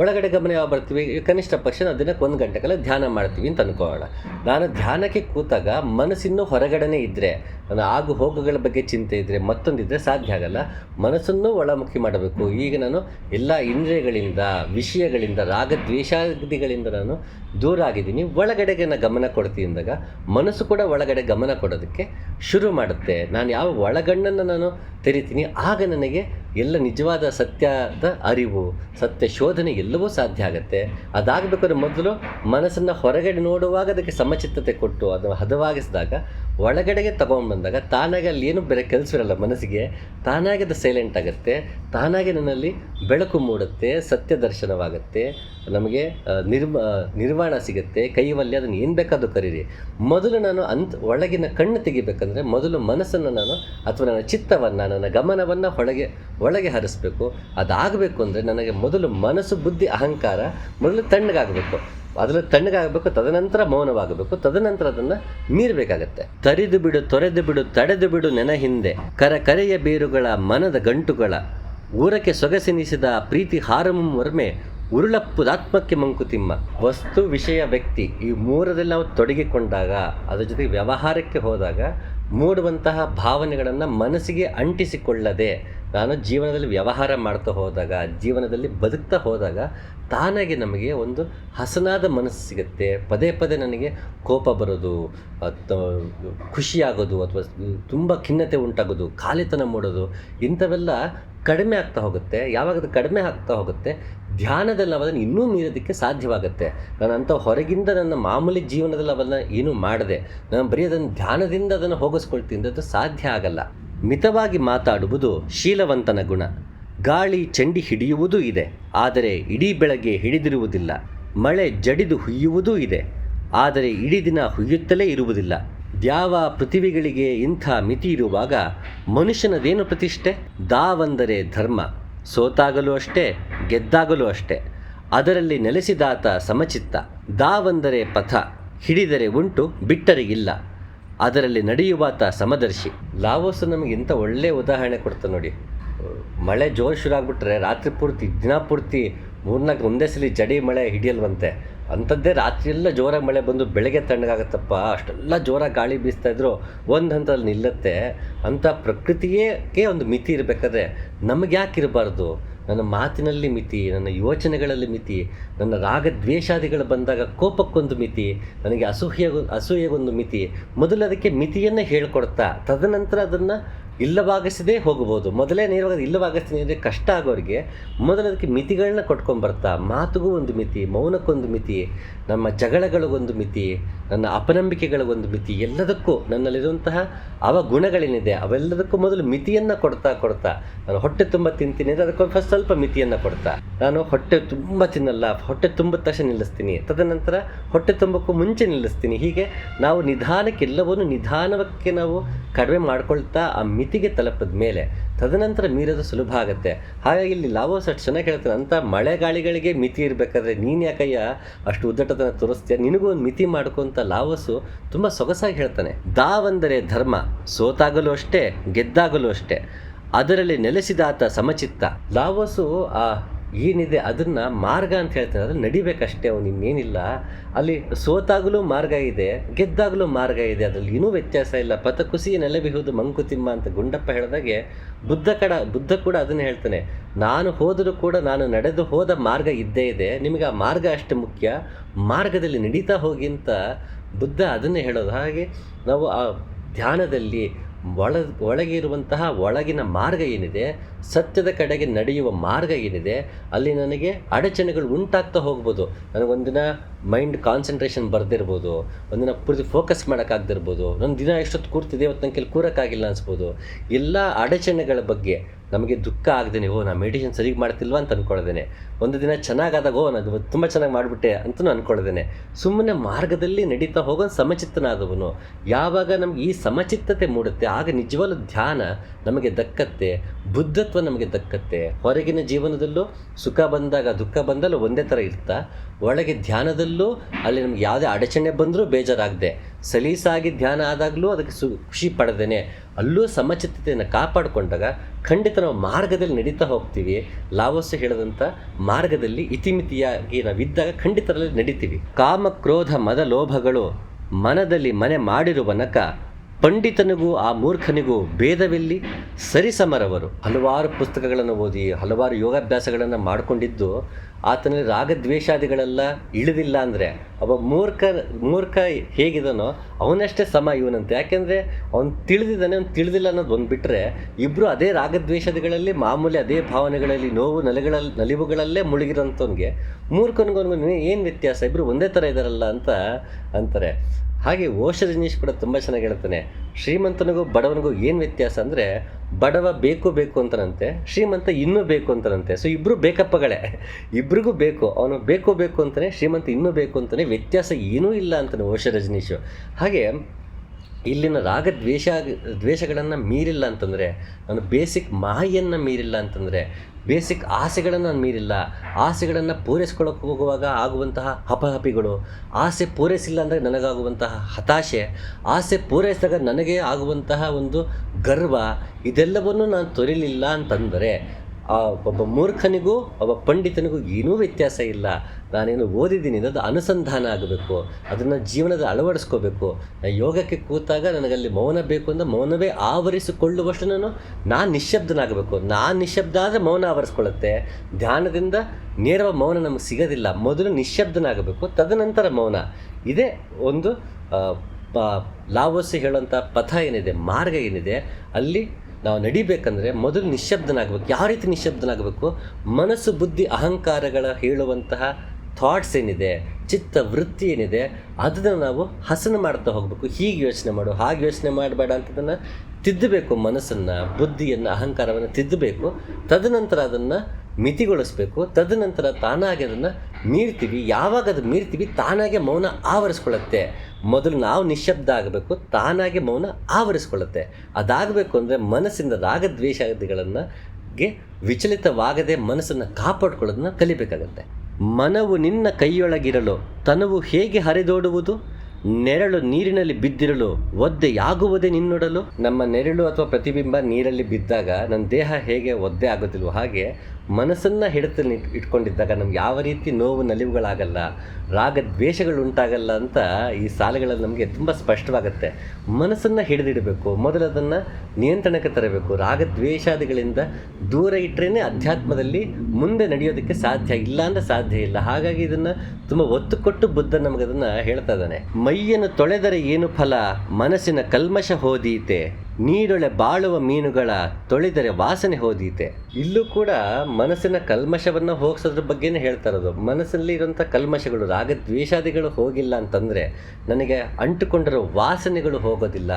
ಒಳಗಡೆ ಗಮನ ಯಾವಾಗ ಬರ್ತೀವಿ? ಕನಿಷ್ಠ ಪಕ್ಷ ನಾವು ದಿನಕ್ಕೆ ಒಂದು ಗಂಟೆ ಧ್ಯಾನ ಮಾಡ್ತೀವಿ ಅಂತ ಅನ್ಕೋಣ ನಾನು ಧ್ಯಾನಕ್ಕೆ ಕೂತಾಗ ಮನಸ್ಸಿನ್ನೂ ಹೊರಗಡೆನೇ ಇದ್ದರೆ ನಾನು ಆಗು ಹೋಗುಗಳ ಬಗ್ಗೆ ಚಿಂತೆ ಇದ್ದರೆ ಮತ್ತೊಂದಿದ್ದರೆ ಸಾಧ್ಯ ಆಗಲ್ಲ. ಮನಸ್ಸನ್ನು ಒಳಮುಖಿ ಮಾಡಬೇಕು. ಈಗ ನಾನು ಎಲ್ಲ ಇಂದ್ರಿಯಗಳಿಂದ, ವಿಷಯಗಳಿಂದ, ರಾಗದ್ವೇಷಾದಿಗಳಿಂದ ನಾನು ದೂರ ಆಗಿದ್ದೀನಿ. ಒಳಗಡೆಗೆ ಗಮನ ಕೊಡ್ತೀನಿ ಅಂದಾಗ, ಮನಸ್ಸು ಕೂಡ ಒಳಗಡೆ ಗಮನ ಕೊಡೋದಕ್ಕೆ ಶುರು ಮಾಡುತ್ತೆ. ನಾನು ಯಾವ ಒಳಗಣ್ಣನ್ನು ನಾನು ತೆರಿತೀನಿ, ಆಗ ನನಗೆ ಎಲ್ಲ ನಿಜವಾದ ಸತ್ಯದ ಅರಿವು, ಸತ್ಯ ಶೋಧನೆ ಎಲ್ಲವೂ ಸಾಧ್ಯ ಆಗುತ್ತೆ. ಅದಾಗಬೇಕಾದ್ರೆ ಮೊದಲು ಮನಸ್ಸನ್ನು ಹೊರಗಡೆ ನೋಡುವಾಗ ಅದಕ್ಕೆ ಸಮಚಿತ್ತತೆ ಕೊಟ್ಟು, ಅದನ್ನು ಹದವಾಗಿಸಿದಾಗ ಒಳಗಡೆಗೆ ತಗೊಂಡು ಬಂದಾಗ ತಾನಾಗೆ ಅಲ್ಲಿ ಏನು ಬೇರೆ ಕೆಲಸ ಇರಲ್ಲ ಮನಸ್ಸಿಗೆ, ತಾನಾಗೆ ಅದು ಸೈಲೆಂಟ್ ಆಗುತ್ತೆ, ತಾನಾಗೆ ನನ್ನಲ್ಲಿ ಬೆಳಕು ಮೂಡುತ್ತೆ, ಸತ್ಯ ದರ್ಶನವಾಗುತ್ತೆ, ನಮಗೆ ನಿರ್ಮ ನಿರ್ವಾಣ ಸಿಗುತ್ತೆ ಕೈವಲ್ಯ ಅದನ್ನು ಏನು ಬೇಕಾದರೂ ಕರೀರಿ. ಮೊದಲು ನಾನು ಅಂತ್, ಒಳಗಿನ ಕಣ್ಣು ತೆಗಿಬೇಕಂದ್ರೆ ಮೊದಲು ಮನಸ್ಸನ್ನು ನಾನು ಅಥವಾ ನನ್ನ ಚಿತ್ತವನ್ನು, ನನ್ನ ಗಮನವನ್ನು ಒಳಗೆ ಒಳಗೆ ಹರಿಸ್ಬೇಕು. ಅದಾಗಬೇಕು ಅಂದರೆ ನನಗೆ ಮೊದಲು ಮನಸ್ಸು, ಬುದ್ಧಿ, ಅಹಂಕಾರ ಮೊದಲು ತಣ್ಣಗಾಗಬೇಕು. ಅದರಲ್ಲಿ ತಣ್ಣಗಾಗಬೇಕು, ತದನಂತರ ಮೌನವಾಗಬೇಕು, ತದನಂತರ ಅದನ್ನು ಮೀರಬೇಕಾಗತ್ತೆ. ತರಿದು ಬಿಡು, ತೊರೆದು ಬಿಡು, ತಡೆದು ಬಿಡು ನೆನ ಹಿಂದೆ ಕರ ಕರೆಯ ಬೇರುಗಳ, ಮನದ ಗಂಟುಗಳ. ಊರಕ್ಕೆ ಸೊಗಸೆನಿಸಿದ ಪ್ರೀತಿ ಹಾರಮ್ ವರ್ಮೆ, ಉರುಳಪ್ಪುದಾತ್ಮಕ್ಕೆ ಮಂಕುತಿಮ್ಮ. ವಸ್ತು, ವಿಷಯ, ವ್ಯಕ್ತಿ, ಈ ಮೂರದಲ್ಲಿ ನಾವು ತೊಡಗಿಕೊಂಡಾಗ, ಅದರ ಜೊತೆಗೆ ವ್ಯವಹಾರಕ್ಕೆ ಹೋದಾಗ, ಮೂಡುವಂತಹ ಭಾವನೆಗಳನ್ನು ಮನಸ್ಸಿಗೆ ಅಂಟಿಸಿಕೊಳ್ಳದೆ ನಾನು ಜೀವನದಲ್ಲಿ ವ್ಯವಹಾರ ಮಾಡ್ತಾ ಹೋದಾಗ, ಜೀವನದಲ್ಲಿ ಬದುಕ್ತಾ ಹೋದಾಗ ತಾನಾಗಿ ನಮಗೆ ಒಂದು ಹಸನಾದ ಮನಸ್ಸು ಸಿಗುತ್ತೆ. ಪದೇ ಪದೇ ನನಗೆ ಕೋಪ ಬರೋದು ಅಥವಾ ಖುಷಿಯಾಗೋದು ಅಥವಾ ತುಂಬ ಖಿನ್ನತೆ ಉಂಟಾಗೋದು ಖಾಲಿತನ ಮೂಡೋದು, ಇಂಥವೆಲ್ಲ ಕಡಿಮೆ ಆಗ್ತಾ ಹೋಗುತ್ತೆ. ಯಾವಾಗ ಅದು ಕಡಿಮೆ ಆಗ್ತಾ ಹೋಗುತ್ತೆ, ಧ್ಯಾನದಲ್ಲಿ ಅವನ್ನು ಇನ್ನೂ ಮೀರೋದಕ್ಕೆ ಸಾಧ್ಯವಾಗುತ್ತೆ. ನಾನು ಅಂಥ ಹೊರಗಿಂದ ನನ್ನ ಮಾಮೂಲಿ ಜೀವನದಲ್ಲಿ ಅವನ್ನು ಏನೂ ಮಾಡಿದೆ, ನಾನು ಬರೀ ಅದನ್ನು ಧ್ಯಾನದಿಂದ ಅದನ್ನು ಹೋಗಿಸ್ಕೊಳ್ತೀನಿ ಅದು ಸಾಧ್ಯ ಆಗಲ್ಲ. ಮಿತವಾಗಿ ಮಾತಾಡುವುದು ಶೀಲವಂತನ ಗುಣ. ಗಾಳಿ ಚಂಡಿ ಹಿಡಿಯುವುದೂ ಇದೆ, ಆದರೆ ಇಡೀ ಬೆಳಗ್ಗೆ ಹಿಡಿದಿರುವುದಿಲ್ಲ. ಮಳೆ ಜಡಿದು ಹುಯ್ಯುವುದೂ ಇದೆ, ಆದರೆ ಇಡೀ ದಿನ ಹುಯ್ಯುತ್ತಲೇ ಇರುವುದಿಲ್ಲ. ದ್ಯಾವ ಪೃಥಿವಿಗಳಿಗೆ ಇಂಥ ಮಿತಿ ಇರುವಾಗ ಮನುಷ್ಯನದೇನು ಪ್ರತಿಷ್ಠೆ? ದಾವಂದರೆ ಧರ್ಮ, ಸೋತಾಗಲೂ ಅಷ್ಟೇ, ಗೆದ್ದಾಗಲೂ ಅಷ್ಟೇ. ಅದರಲ್ಲಿ ನೆಲೆಸಿದಾತ ಸಮಚಿತ್ತ ದಾವಂದರೆ ಪಥ, ಹಿಡಿದರೆ ಉಂಟು, ಬಿಟ್ಟರೆ ಇಲ್ಲ. ಅದರಲ್ಲಿ ನಡೆಯುವಾತ ಸಮದರ್ಶಿ. ಲಾವೋಸ್ ನಮಗೆ ಇಂಥ ಒಳ್ಳೆಯ ಉದಾಹರಣೆ ಕೊಡ್ತಾ ನೋಡಿ. ಮಳೆ ಜೋರು ಶುರು ಆಗಿಬಿಟ್ರೆ ರಾತ್ರಿ ಪೂರ್ತಿ, ದಿನ ಪೂರ್ತಿ ಮೂರ್ನಾಲ್ಕು ಒಂದೇ ಸಲ ಜಡಿ ಮಳೆ ಹಿಡಿಯಲ್ವಂತೆ. ಅಂಥದ್ದೇ ರಾತ್ರಿ ಎಲ್ಲ ಜೋರಾಗಿ ಮಳೆ ಬಂದು ಬೆಳಗ್ಗೆ ತಣ್ಣಗಾಗತ್ತಪ್ಪ, ಅಷ್ಟೆಲ್ಲ ಜೋರಾಗಿ ಗಾಳಿ ಬೀಸ್ತಾ ಇದ್ರು ಒಂದು ಹಂತದಲ್ಲಿ ನಿಲ್ಲುತ್ತೆ. ಅಂಥ ಪ್ರಕೃತಿಯೇ ಒಂದು ಮಿತಿ ಇರಬೇಕಾದ್ರೆ ನಮಗೆ ಯಾಕೆ ಇರಬಾರ್ದು? ನನ್ನ ಮಾತಿನಲ್ಲಿ ಮಿತಿ, ನನ್ನ ಯೋಚನೆಗಳಲ್ಲಿ ಮಿತಿ, ನನ್ನ ರಾಗದ್ವೇಷಾದಿಗಳು ಬಂದಾಗ ಕೋಪಕ್ಕೊಂದು ಮಿತಿ, ನನಗೆ ಅಸೂಹ್ಯ, ಅಸೂಯೆಗೊಂದು ಮಿತಿ. ಮೊದಲು ಅದಕ್ಕೆ ಮಿತಿಯನ್ನು ಹೇಳ್ಕೊಡ್ತಾ, ತದನಂತರ ಅದನ್ನು ಇಲ್ಲವಾಗಿಸದೇ ಹೋಗ್ಬೋದು ಮೊದಲೇ ನೇರವಾಗಿ ಇಲ್ಲವಾಗಿಸ್ತೀನಿ ಅಂದರೆ ಕಷ್ಟ ಆಗೋರಿಗೆ ಮೊದಲು ಅದಕ್ಕೆ ಮಿತಿಗಳನ್ನ ಕೊಟ್ಕೊಂಬರ್ತಾ ಮಾತುಗೂ ಒಂದು ಮಿತಿ, ಮೌನಕ್ಕೊಂದು ಮಿತಿ, ನಮ್ಮ ಜಗಳಗಳಿಗೊಂದು ಮಿತಿ, ನನ್ನ ಅಪನಂಬಿಕೆಗಳಿಗೊಂದು ಮಿತಿ, ಎಲ್ಲದಕ್ಕೂ ನನ್ನಲ್ಲಿರುವಂತಹ ಅವಗುಣಗಳೇನಿದೆ, ಅವೆಲ್ಲದಕ್ಕೂ ಮೊದಲು ಮಿತಿಯನ್ನು ಕೊಡ್ತಾ ಕೊಡ್ತಾ, ನಾನು ಹೊಟ್ಟೆ ತುಂಬ ತಿಂತೀನಿ ಅಂದರೆ ಅದಕ್ಕೊಂದು ಫಸ್ಟ್ ಸ್ವಲ್ಪ ಮಿತಿಯನ್ನು ಕೊಡ್ತಾ, ನಾನು ಹೊಟ್ಟೆ ತುಂಬ ತಿನ್ನಲ್ಲ, ಹೊಟ್ಟೆ ತುಂಬ ತಕ್ಷಣ ನಿಲ್ಲಿಸ್ತೀನಿ, ತದನಂತರ ಹೊಟ್ಟೆ ತುಂಬಕ್ಕೂ ಮುಂಚೆ ನಿಲ್ಲಿಸ್ತೀನಿ. ಹೀಗೆ ನಾವು ನಿಧಾನಕ್ಕೆಲ್ಲವನ್ನು ನಿಧಾನಕ್ಕೆ ನಾವು ಕಡಿಮೆ ಮಾಡ್ಕೊಳ್ತಾ ಆ ಮಿತಿಗೆ ತಲುಪದ ಮೇಲೆ ತದನಂತರ ಮೀರೋದು ಸುಲಭ ಆಗುತ್ತೆ. ಹಾಗಾಗಿ ಇಲ್ಲಿ ಲಾವೋಸ್ ಅಷ್ಟು ಚೆನ್ನಾಗಿ ಹೇಳ್ತಾರೆ ಅಂತ ಮಳೆಗಾಳಿಗಳಿಗೆ ಮಿತಿ ಇರಬೇಕಾದ್ರೆ ನೀನು ಯಾಕಯ್ಯ ಅಷ್ಟು ಉದ್ದಟತನ ತೋರಿಸ್ತೀಯ? ನಿನಗೂ ಒಂದು ಮಿತಿ ಮಾಡ್ಕೊಂತ ಲಾವೋಸು ತುಂಬ ಸೊಗಸಾಗಿ ಹೇಳ್ತಾನೆ. ದಾವಂದರೆ ಧರ್ಮ, ಸೋತಾಗಲೂ ಅಷ್ಟೇ, ಗೆದ್ದಾಗಲೂ ಅಷ್ಟೇ. ಅದರಲ್ಲಿ ನೆಲೆಸಿದಾತ ಸಮಚಿತ್ತ. ಲಾವೋಸು ಆ ಏನಿದೆ ಅದನ್ನು ಮಾರ್ಗ ಅಂತ ಹೇಳ್ತಾನೆ ಅದ್ರಲ್ಲಿ ನಡಿಬೇಕಷ್ಟೇ, ಅವನು ಇನ್ನೇನಿಲ್ಲ. ಅಲ್ಲಿ ಸೋತಾಗಲೂ ಮಾರ್ಗ ಇದೆ, ಗೆದ್ದಾಗಲೂ ಮಾರ್ಗ ಇದೆ. ಅದರಲ್ಲಿ ಏನೂ ವ್ಯತ್ಯಾಸ ಇಲ್ಲ. ಪತಕುಸಿ ನೆಲೆಬಿಹುದು ಮಂಕುತಿಮ್ಮ ಅಂತ ಗುಂಡಪ್ಪ ಹೇಳಿದಾಗೆ ಬುದ್ಧ ಕಡ, ಬುದ್ಧ ಕೂಡ ಅದನ್ನು ಹೇಳ್ತಾನೆ. ನಾನು ಹೋದರೂ ಕೂಡ ನಾನು ನಡೆದು ಹೋದ ಮಾರ್ಗ ಇದ್ದೇ ಇದೆ. ನಿಮಗೆ ಆ ಮಾರ್ಗ ಅಷ್ಟು ಮುಖ್ಯ? ಮಾರ್ಗದಲ್ಲಿ ನಡೀತಾ ಹೋಗಿಂತ ಬುದ್ಧ ಅದನ್ನೇ ಹೇಳೋದು. ಹಾಗೆ ನಾವು ಆ ಧ್ಯಾನದಲ್ಲಿ ಒಳ ಒಳಗಿರುವಂತಹ ಒಳಗಿನ ಮಾರ್ಗ ಏನಿದೆ ಸತ್ಯದ ಕಡೆಗೆ ನಡೆಯುವ ಮಾರ್ಗ ಏನಿದೆ, ಅಲ್ಲಿ ನನಗೆ ಅಡಚಣೆಗಳು ಉಂಟಾಗ್ತಾ ಹೋಗ್ಬೋದು. ನನಗೊಂದಿನ ಮೈಂಡ್ ಕಾನ್ಸಂಟ್ರೇಷನ್ ಬರ್ದಿರ್ಬೋದು, ಒಂದಿನ ಪೂರ್ತಿ ಫೋಕಸ್ ಮಾಡೋಕ್ಕಾಗ್ದಿರ್ಬೋದು ನನ್ನ ದಿನ ಎಷ್ಟೊತ್ತು ಕೂರ್ತಿದೆ ಇವತ್ತು ನನ್ನ ಕೆಲವು ಕೂರೋಕ್ಕಾಗಿಲ್ಲ ಅನಿಸ್ಬೋದು. ಎಲ್ಲ ಅಡಚಣೆಗಳ ಬಗ್ಗೆ ನಮಗೆ ದುಃಖ ಆಗ್ದೇನೆ ಓ ನಾನು ಮೆಡಿಟೇಷನ್ ಸರಿಯಾಗಿ ಮಾಡ್ತಿಲ್ವಾ ಅಂತ ಅಂದ್ಕೊಳ್ದೇನೆ ಒಂದು ದಿನ ಚೆನ್ನಾಗಾದಾಗ ಓ ನಾನು ತುಂಬ ಚೆನ್ನಾಗಿ ಮಾಡಿಬಿಟ್ಟೆ ಅಂತಲೂ ಅಂದ್ಕೊಳ್ದೇನೆ ಸುಮ್ಮನೆ ಮಾರ್ಗದಲ್ಲಿ ನಡೀತಾ ಹೋಗೋ ಸಮಚಿತ್ತನಾದವನು, ಯಾವಾಗ ನಮ್ಗೆ ಈ ಸಮಚಿತ್ತತೆ ಮೂಡುತ್ತೆ, ಆಗ ನಿಜವಾದ ಧ್ಯಾನ ನಮಗೆ ದಕ್ಕತ್ತೆ ಬುದ್ಧತ್ವ ನಮಗೆ ದಕ್ಕತ್ತೆ. ಹೊರಗಿನ ಜೀವನದಲ್ಲೂ ಸುಖ ಬಂದಾಗ ದುಃಖ ಬಂದಲ್ಲೂ ಒಂದೇ ಥರ ಇರ್ತಾ, ಒಳಗೆ ಧ್ಯಾನದಲ್ಲೂ ಅಲ್ಲಿ ನಮ್ಗೆ ಯಾವುದೇ ಅಡಚಣೆ ಬಂದರೂ ಬೇಜಾರಾಗದೆ. ಸಲೀಸಾಗಿ ಧ್ಯಾನ ಆದಾಗಲೂ ಅದಕ್ಕೆ ಸು, ಖುಷಿ ಪಡೆದೇನೆ. ಅಲ್ಲೂ ಸಮಚಿತ್ತತೆಯನ್ನು ಕಾಪಾಡಿಕೊಂಡಾಗ ಖಂಡಿತ ನಾವು ಮಾರ್ಗದಲ್ಲಿ ನಡೀತಾ ಹೋಗ್ತೀವಿ. ಲಾವೋಸ್ ಹೇಳದಂಥ ಮಾರ್ಗದಲ್ಲಿ ಇತಿಮಿತಿಯಾಗಿ ನಾವಿದ್ದಾಗ ಖಂಡಿತರಲ್ಲಿ ನಡೀತೀವಿ. ಕಾಮ, ಕ್ರೋಧ, ಮದ, ಲೋಭಗಳು ಮನದಲ್ಲಿ ಮನೆ ಮಾಡಿರುವ ನಕ ಪಂಡಿತನಿಗೂ ಆ ಮೂರ್ಖನಿಗೂ ಭೇದವೆಲ್ಲಿ ಸರಿಸಮರವರು. ಹಲವಾರು ಪುಸ್ತಕಗಳನ್ನು ಓದಿ, ಹಲವಾರು ಯೋಗಾಭ್ಯಾಸಗಳನ್ನು ಮಾಡಿಕೊಂಡಿದ್ದು ಆತನಲ್ಲಿ ರಾಗದ್ವೇಷಾದಿಗಳೆಲ್ಲ ಇಳಿದಿಲ್ಲ ಅಂದರೆ, ಒಬ್ಬ ಮೂರ್ಖ ಮೂರ್ಖ ಹೇಗಿದನೋ ಅವನಷ್ಟೇ ಸಮ ಇವನಂತೆ. ಯಾಕೆಂದರೆ ಅವ್ನು ತಿಳಿದಿದ್ದಾನೆ, ಅವ್ನು ತಿಳಿದಿಲ್ಲ ಅನ್ನೋದು ಒಂದು ಬಿಟ್ಟರೆ ಇಬ್ಬರು ಅದೇ ರಾಗದ್ವೇಷಾದಿಗಳಲ್ಲಿ, ಮಾಮೂಲಿ ಅದೇ ಭಾವನೆಗಳಲ್ಲಿ, ನೋವು, ನಲಿಗಳ, ನಲಿವುಗಳಲ್ಲೇ ಮುಳುಗಿರೋಂಥವ್ನಿಗೆ ಮೂರ್ಖನಿಗೊಂದು ಏನು ವ್ಯತ್ಯಾಸ? ಇಬ್ಬರು ಒಂದೇ ಥರ ಇದ್ದಾರಲ್ಲ ಅಂತ ಅಂತಾರೆ. ಹಾಗೆ ಓಷ ರಜನೀಶ್ ಕೂಡ ತುಂಬ ಚೆನ್ನಾಗಿ ಹೇಳ್ತಾನೆ. ಶ್ರೀಮಂತನಿಗೂ ಬಡವನಿಗೂ ಏನು ವ್ಯತ್ಯಾಸ ಅಂದರೆ, ಬಡವ ಬೇಕು ಬೇಕು ಅಂತನಂತೆ, ಶ್ರೀಮಂತ ಇನ್ನೂ ಬೇಕು ಅಂತನಂತೆ. ಸೊ ಇಬ್ಬರು ಬೇಕಪ್ಪಗಳೇ. ಇಬ್ರಿಗೂ ಬೇಕು, ಅವನು ಬೇಕು ಬೇಕು ಅಂತಲೇ ಶ್ರೀಮಂತ ಇನ್ನೂ ಬೇಕು ಅಂತಲೇ ವ್ಯತ್ಯಾಸ ಏನೂ ಇಲ್ಲ ಅಂತಾನೆ ಓಷ ರಜನೀಶು ಹಾಗೆ ಇಲ್ಲಿನ ರಾಗ ದ್ವೇಷ ದ್ವೇಷಗಳನ್ನು ಮೀರಿಲ್ಲ ಅಂತಂದರೆ, ನಾನು ಬೇಸಿಕ್ ಮಾಹಿಯನ್ನು ಮೀರಿಲ್ಲ ಅಂತಂದರೆ ಬೇಸಿಕ್ ಆಸೆಗಳನ್ನು ನಾನು ಮೀರಿಲ್ಲ. ಆಸೆಗಳನ್ನು ಪೂರೈಸ್ಕೊಳ್ಳೋಕೆ ಹೋಗುವಾಗ ಆಗುವಂತಹ ಹಪಹಪಿಗಳು ಆಸೆ ಪೂರೈಸಿಲ್ಲ ಅಂದರೆ ನನಗಾಗುವಂತಹ ಹತಾಶೆ, ಆಸೆ ಪೂರೈಸಿದಾಗ ನನಗೆ ಆಗುವಂತಹ ಒಂದು ಗರ್ವ, ಇದೆಲ್ಲವನ್ನು ನಾನು ತೊರೆಯಲಿಲ್ಲ ಅಂತಂದರೆ ಒಬ್ಬ ಮೂರ್ಖನಿಗೂ, ಒಬ್ಬ ಪಂಡಿತನಿಗೂ ಏನೂ ವ್ಯತ್ಯಾಸ ಇಲ್ಲ. ನಾನೇನು ಓದಿದ್ದೀನಿ ಅನ್ನೋದು ಅನುಸಂಧಾನ ಆಗಬೇಕು, ಅದನ್ನು ಜೀವನದ ಅಳವಡಿಸ್ಕೋಬೇಕು. ಯೋಗಕ್ಕೆ ಕೂತಾಗ ನನಗಲ್ಲಿ ಮೌನ ಬೇಕು ಅಂದರೆ ಮೌನವೇ ಆವರಿಸಿಕೊಳ್ಳುವಷ್ಟು ನಾನು ನಾನು ನಿಶ್ಶಬ್ದನಾಗಬೇಕು ನಾನು ನಿಶ್ಶಬ್ದ ಆದರೆ ಮೌನ ಆವರಿಸ್ಕೊಳ್ಳುತ್ತೆ. ಧ್ಯಾನದಿಂದ ನೇರವ ಮೌನ ನಮಗೆ ಸಿಗೋದಿಲ್ಲ. ಮೊದಲು ನಿಶ್ಶಬ್ದನಾಗಬೇಕು ತದನಂತರ ಮೌನ. ಇದೇ ಒಂದು ಲಾವೋಸಿ ಹೇಳುವಂಥ ಪಥ ಏನಿದೆ, ಮಾರ್ಗ ಏನಿದೆ, ಅಲ್ಲಿ ನಾವು ನಡಿಬೇಕಂದ್ರೆ ಮೊದಲು ನಿಶ್ಶಬ್ದನಾಗಬೇಕು ಯಾವ ರೀತಿ ನಿಶ್ಶಬ್ದನಾಗಬೇಕು ಮನಸ್ಸು, ಬುದ್ಧಿ, ಅಹಂಕಾರಗಳ ಹೇಳುವಂತಹ ಥಾಟ್ಸ್ ಏನಿದೆ, ಚಿತ್ತ ವೃತ್ತಿ ಏನಿದೆ, ಅದನ್ನು ನಾವು ಹಸನ ಮಾಡ್ತಾ ಹೋಗಬೇಕು. ಹೀಗೆ ಯೋಚನೆ ಮಾಡು, ಹಾಗೆ ಯೋಚನೆ ಮಾಡಬೇಡ ಅಂತದನ್ನು ತಿದ್ದಬೇಕು ಮನಸ್ಸನ್ನು, ಬುದ್ಧಿಯನ್ನು, ಅಹಂಕಾರವನ್ನು ತಿದ್ದಬೇಕು. ತದನಂತರ ಅದನ್ನು ಮಿತಿಗೊಳಿಸ್ಬೇಕು. ತದನಂತರ ತಾನಾಗಿ ಅದನ್ನು ಮೀರ್ತೀವಿ. ಯಾವಾಗ ಅದು ಮೀರ್ತೀವಿ, ತಾನಾಗೆ ಮೌನ ಆವರಿಸ್ಕೊಳ್ಳುತ್ತೆ. ಮೊದಲು ನಾವು ನಿಶಬ್ದ ಆಗಬೇಕು, ತಾನಾಗೆ ಮೌನ ಆವರಿಸ್ಕೊಳ್ಳುತ್ತೆ. ಅದಾಗಬೇಕು ಅಂದರೆ ಮನಸ್ಸಿಂದ ರಾಗದ್ವೇಷಾದಿಗಳನ್ನು ಗೆ ವಿಚಲಿತವಾಗದೆ ಮನಸ್ಸನ್ನು ಕಾಪಾಡ್ಕೊಳ್ಳೋದನ್ನ ಕಲಿಬೇಕಾಗತ್ತೆ. ಮನವು ನಿನ್ನ ಕೈಯೊಳಗಿರಲು, ತನವು ಹೇಗೆ ಹರಿದೋಡುವುದು? ನೆರಳು ನೀರಿನಲ್ಲಿ ಬಿದ್ದಿರಲು, ಒದ್ದೆಯಾಗುವುದೇ ನಿನ್ನೊಡಲು? ನಮ್ಮ ನೆರಳು ಅಥವಾ ಪ್ರತಿಬಿಂಬ ನೀರಲ್ಲಿ ಬಿದ್ದಾಗ ನನ್ನ ದೇಹ ಹೇಗೆ ಒದ್ದೆ ಆಗೋದಿಲ್ವೋ ಹಾಗೆ ಮನಸ್ಸನ್ನು ಹಿಡಿತ ಇಟ್- ಇಟ್ಕೊಂಡಿದ್ದಾಗ ನಮ್ಗೆ ಯಾವ ರೀತಿ ನೋವು ನಲಿವುಗಳಾಗಲ್ಲ ರಾಗ ದ್ವೇಷಗಳು ಉಂಟಾಗಲ್ಲ ಅಂತ ಈ ಸಾಲುಗಳಲ್ಲಿ ನಮಗೆ ತುಂಬ ಸ್ಪಷ್ಟವಾಗುತ್ತೆ. ಮನಸ್ಸನ್ನು ಹಿಡಿದಿಡಬೇಕು ಮೊದಲು ಅದನ್ನು ನಿಯಂತ್ರಣಕ್ಕೆ ತರಬೇಕು. ರಾಗದ್ವೇಷಾದಿಗಳಿಂದ ದೂರ ಇಟ್ಟರೇ ಅಧ್ಯಾತ್ಮದಲ್ಲಿ ಮುಂದೆ ನಡೆಯೋದಕ್ಕೆ ಸಾಧ್ಯ ಇಲ್ಲ ಅಂದರೆ ಸಾಧ್ಯ ಇಲ್ಲ. ಹಾಗಾಗಿ ಇದನ್ನು ತುಂಬ ಒತ್ತು ಕೊಟ್ಟು ಬುದ್ಧ ನಮಗದನ್ನು ಹೇಳ್ತಾ ಇದ್ದಾನೆ. ಮೈಯನ್ನು ತೊಳೆದರೆ ಏನು ಫಲ? ಮನಸ್ಸಿನ ಕಲ್ಮಶ ಹೋದೀತೆ. ನೀರೊಳೆ ಬಾಳುವ ಮೀನುಗಳ ತೊಳೆದರೆ ವಾಸನೆ ಹೋದೀತೆ. ಇಲ್ಲೂ ಕೂಡ ಮನಸ್ಸಿನ ಕಲ್ಮಶವನ್ನು ಹೋಗಿಸೋದ್ರ ಬಗ್ಗೆನೇ ಹೇಳ್ತಾರದು ಮನಸ್ಸಲ್ಲಿ ಇರುವಂಥ ಕಲ್ಮಶಗಳು, ರಾಗದ್ವೇಷಾದಿಗಳು ಹೋಗಿಲ್ಲ ಅಂತಂದರೆ ನನಗೆ ಅಂಟುಕೊಂಡಿರೋ ವಾಸನೆಗಳು ಹೋಗೋದಿಲ್ಲ.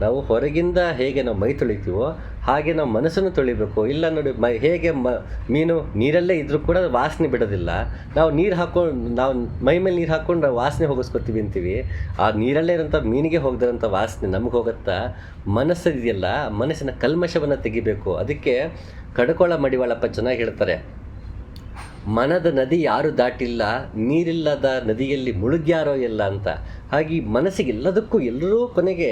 ನಾವು ಹೊರಗಿಂದ ಹೇಗೆ ನಾವು ಮೈ ತೊಳಿತೀವೋ ಹಾಗೆ ನಾವು ಮನಸ್ಸನ್ನು ತೊಳಿಬೇಕು. ಇಲ್ಲ ನೋಡಿ, ಮ, ಹೇಗೆ ಮ, ಮೀನು ನೀರಲ್ಲೇ ಇದ್ರೂ ಕೂಡ ವಾಸನೆ ಬಿಡೋದಿಲ್ಲ. ನಾವು ನೀರು ಹಾಕೊಂಡು ನಾವು ಮೈ ಮೇಲೆ ನೀರು ಹಾಕ್ಕೊಂಡು ವಾಸನೆ ಹೋಗಿಸ್ಕೊತೀವಿ ಅಂತೀವಿ. ಆ ನೀರಲ್ಲೇ ಇರೋಂಥ ಮೀನಿಗೆ ಹೋಗದಿರೋಂಥ ವಾಸನೆ ನಮಗೆ ಹೋಗುತ್ತಾ? ಮನಸ್ಸು ಇದೆಯಲ್ಲ, ಮನಸ್ಸಿನ ಕಲ್ಮಶವನ್ನು ತೆಗಿಬೇಕು. ಅದಕ್ಕೆ ಕಡಕೊಳ ಮಡಿವಾಳಪ್ಪ ಚೆನ್ನಾಗಿ ಹೇಳ್ತಾರೆ. ಮನದ ನದಿ ಯಾರು ದಾಟಿಲ್ಲ, ನೀರಿಲ್ಲದ ನದಿಯಲ್ಲಿ ಮುಳುಗ್ಯಾರೋ ಎಲ್ಲ ಅಂತ. ಹಾಗೆ ಮನಸ್ಸಿಗೆ ಎಲ್ಲದಕ್ಕೂ ಎಲ್ಲರೂ ಕೊನೆಗೆ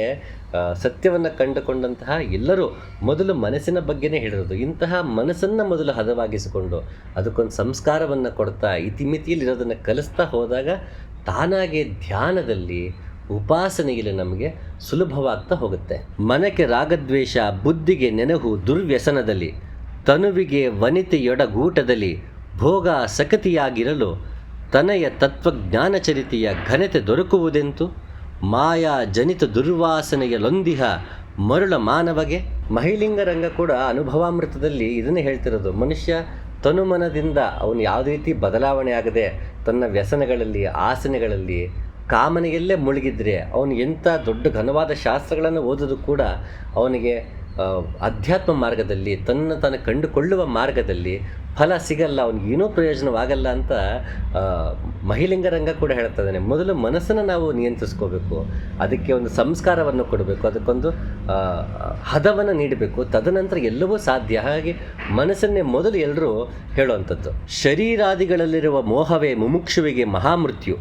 ಸತ್ಯವನ್ನು ಕಂಡುಕೊಂಡಂತಹ ಎಲ್ಲರೂ ಮೊದಲು ಮನಸ್ಸಿನ ಬಗ್ಗೆನೇ ಹೇಳಿರೋದು. ಇಂತಹ ಮನಸ್ಸನ್ನು ಮೊದಲು ಹದವಾಗಿಸಿಕೊಂಡು ಅದಕ್ಕೊಂದು ಸಂಸ್ಕಾರವನ್ನು ಕೊಡ್ತಾ ಇತಿಮಿತಿಯಲ್ಲಿರೋದನ್ನು ಕಲಿಸ್ತಾ ಹೋದಾಗ ತಾನಾಗೆ ಧ್ಯಾನದಲ್ಲಿ ಉಪಾಸನೆಯಲ್ಲಿ ನಮಗೆ ಸುಲಭವಾಗ್ತಾ ಹೋಗುತ್ತೆ. ಮನಕ್ಕೆ ರಾಗದ್ವೇಷ, ಬುದ್ಧಿಗೆ ನೆನಹು ದುರ್ವ್ಯಸನದಲ್ಲಿ, ತನುವಿಗೆ ವನಿತೆಯೊಡಗೂಟದಲ್ಲಿ ಭೋಗ ಸಕತಿಯಾಗಿರಲು ತನಯ ತತ್ವಜ್ಞಾನಚರಿತೆಯ ಘನತೆ ದೊರಕುವುದೆಂತು? ಮಾಯಾ ಜನಿತ ದುರ್ವಾಸನೆಯ ಲೊಂದಿಹ ಮರುಳ ಮಾನವಗೆ? ಮಹಿಳಿಂಗರಂಗ ಕೂಡ ಅನುಭವಾಮೃತದಲ್ಲಿ ಇದನ್ನೇ ಹೇಳ್ತಿರೋದು. ಮನುಷ್ಯ ತನುಮನದಿಂದ ಅವನು ಯಾವುದೇ ರೀತಿ ಬದಲಾವಣೆ ಆಗದೆ ತನ್ನ ವ್ಯಸನಗಳಲ್ಲಿ, ಆಸನೆಗಳಲ್ಲಿ, ಕಾಮನೆಯಲ್ಲೇ ಮುಳುಗಿದ್ರೆ ಅವನು ಎಂಥ ದೊಡ್ಡ ಘನವಾದ ಶಾಸ್ತ್ರಗಳನ್ನು ಓದೋದು ಕೂಡ ಅವನಿಗೆ ಅಧ್ಯಾತ್ಮ ಮಾರ್ಗದಲ್ಲಿ, ತನ್ನ ತಾನು ಕಂಡುಕೊಳ್ಳುವ ಮಾರ್ಗದಲ್ಲಿ ಫಲ ಸಿಗಲ್ಲ, ಅವನಿಗೆ ಏನೂ ಪ್ರಯೋಜನವಾಗಲ್ಲ ಅಂತ ಮಹಿಲಿಂಗರಂಗ ಕೂಡ ಹೇಳ್ತಾ ಮೊದಲು ಮನಸ್ಸನ್ನು ನಾವು ನಿಯಂತ್ರಿಸ್ಕೋಬೇಕು. ಅದಕ್ಕೆ ಒಂದು ಸಂಸ್ಕಾರವನ್ನು ಕೊಡಬೇಕು. ಅದಕ್ಕೊಂದು ಹದವನ್ನು ನೀಡಬೇಕು. ತದನಂತರ ಎಲ್ಲವೂ ಸಾಧ್ಯ. ಹಾಗೆ ಮನಸ್ಸನ್ನೇ ಮೊದಲು ಎಲ್ಲರೂ ಹೇಳುವಂಥದ್ದು. ಶರೀರಾದಿಗಳಲ್ಲಿರುವ ಮೋಹವೇ ಮುಮುಕ್ಷುವಿಗೆ ಮಹಾಮೃತ್ಯು.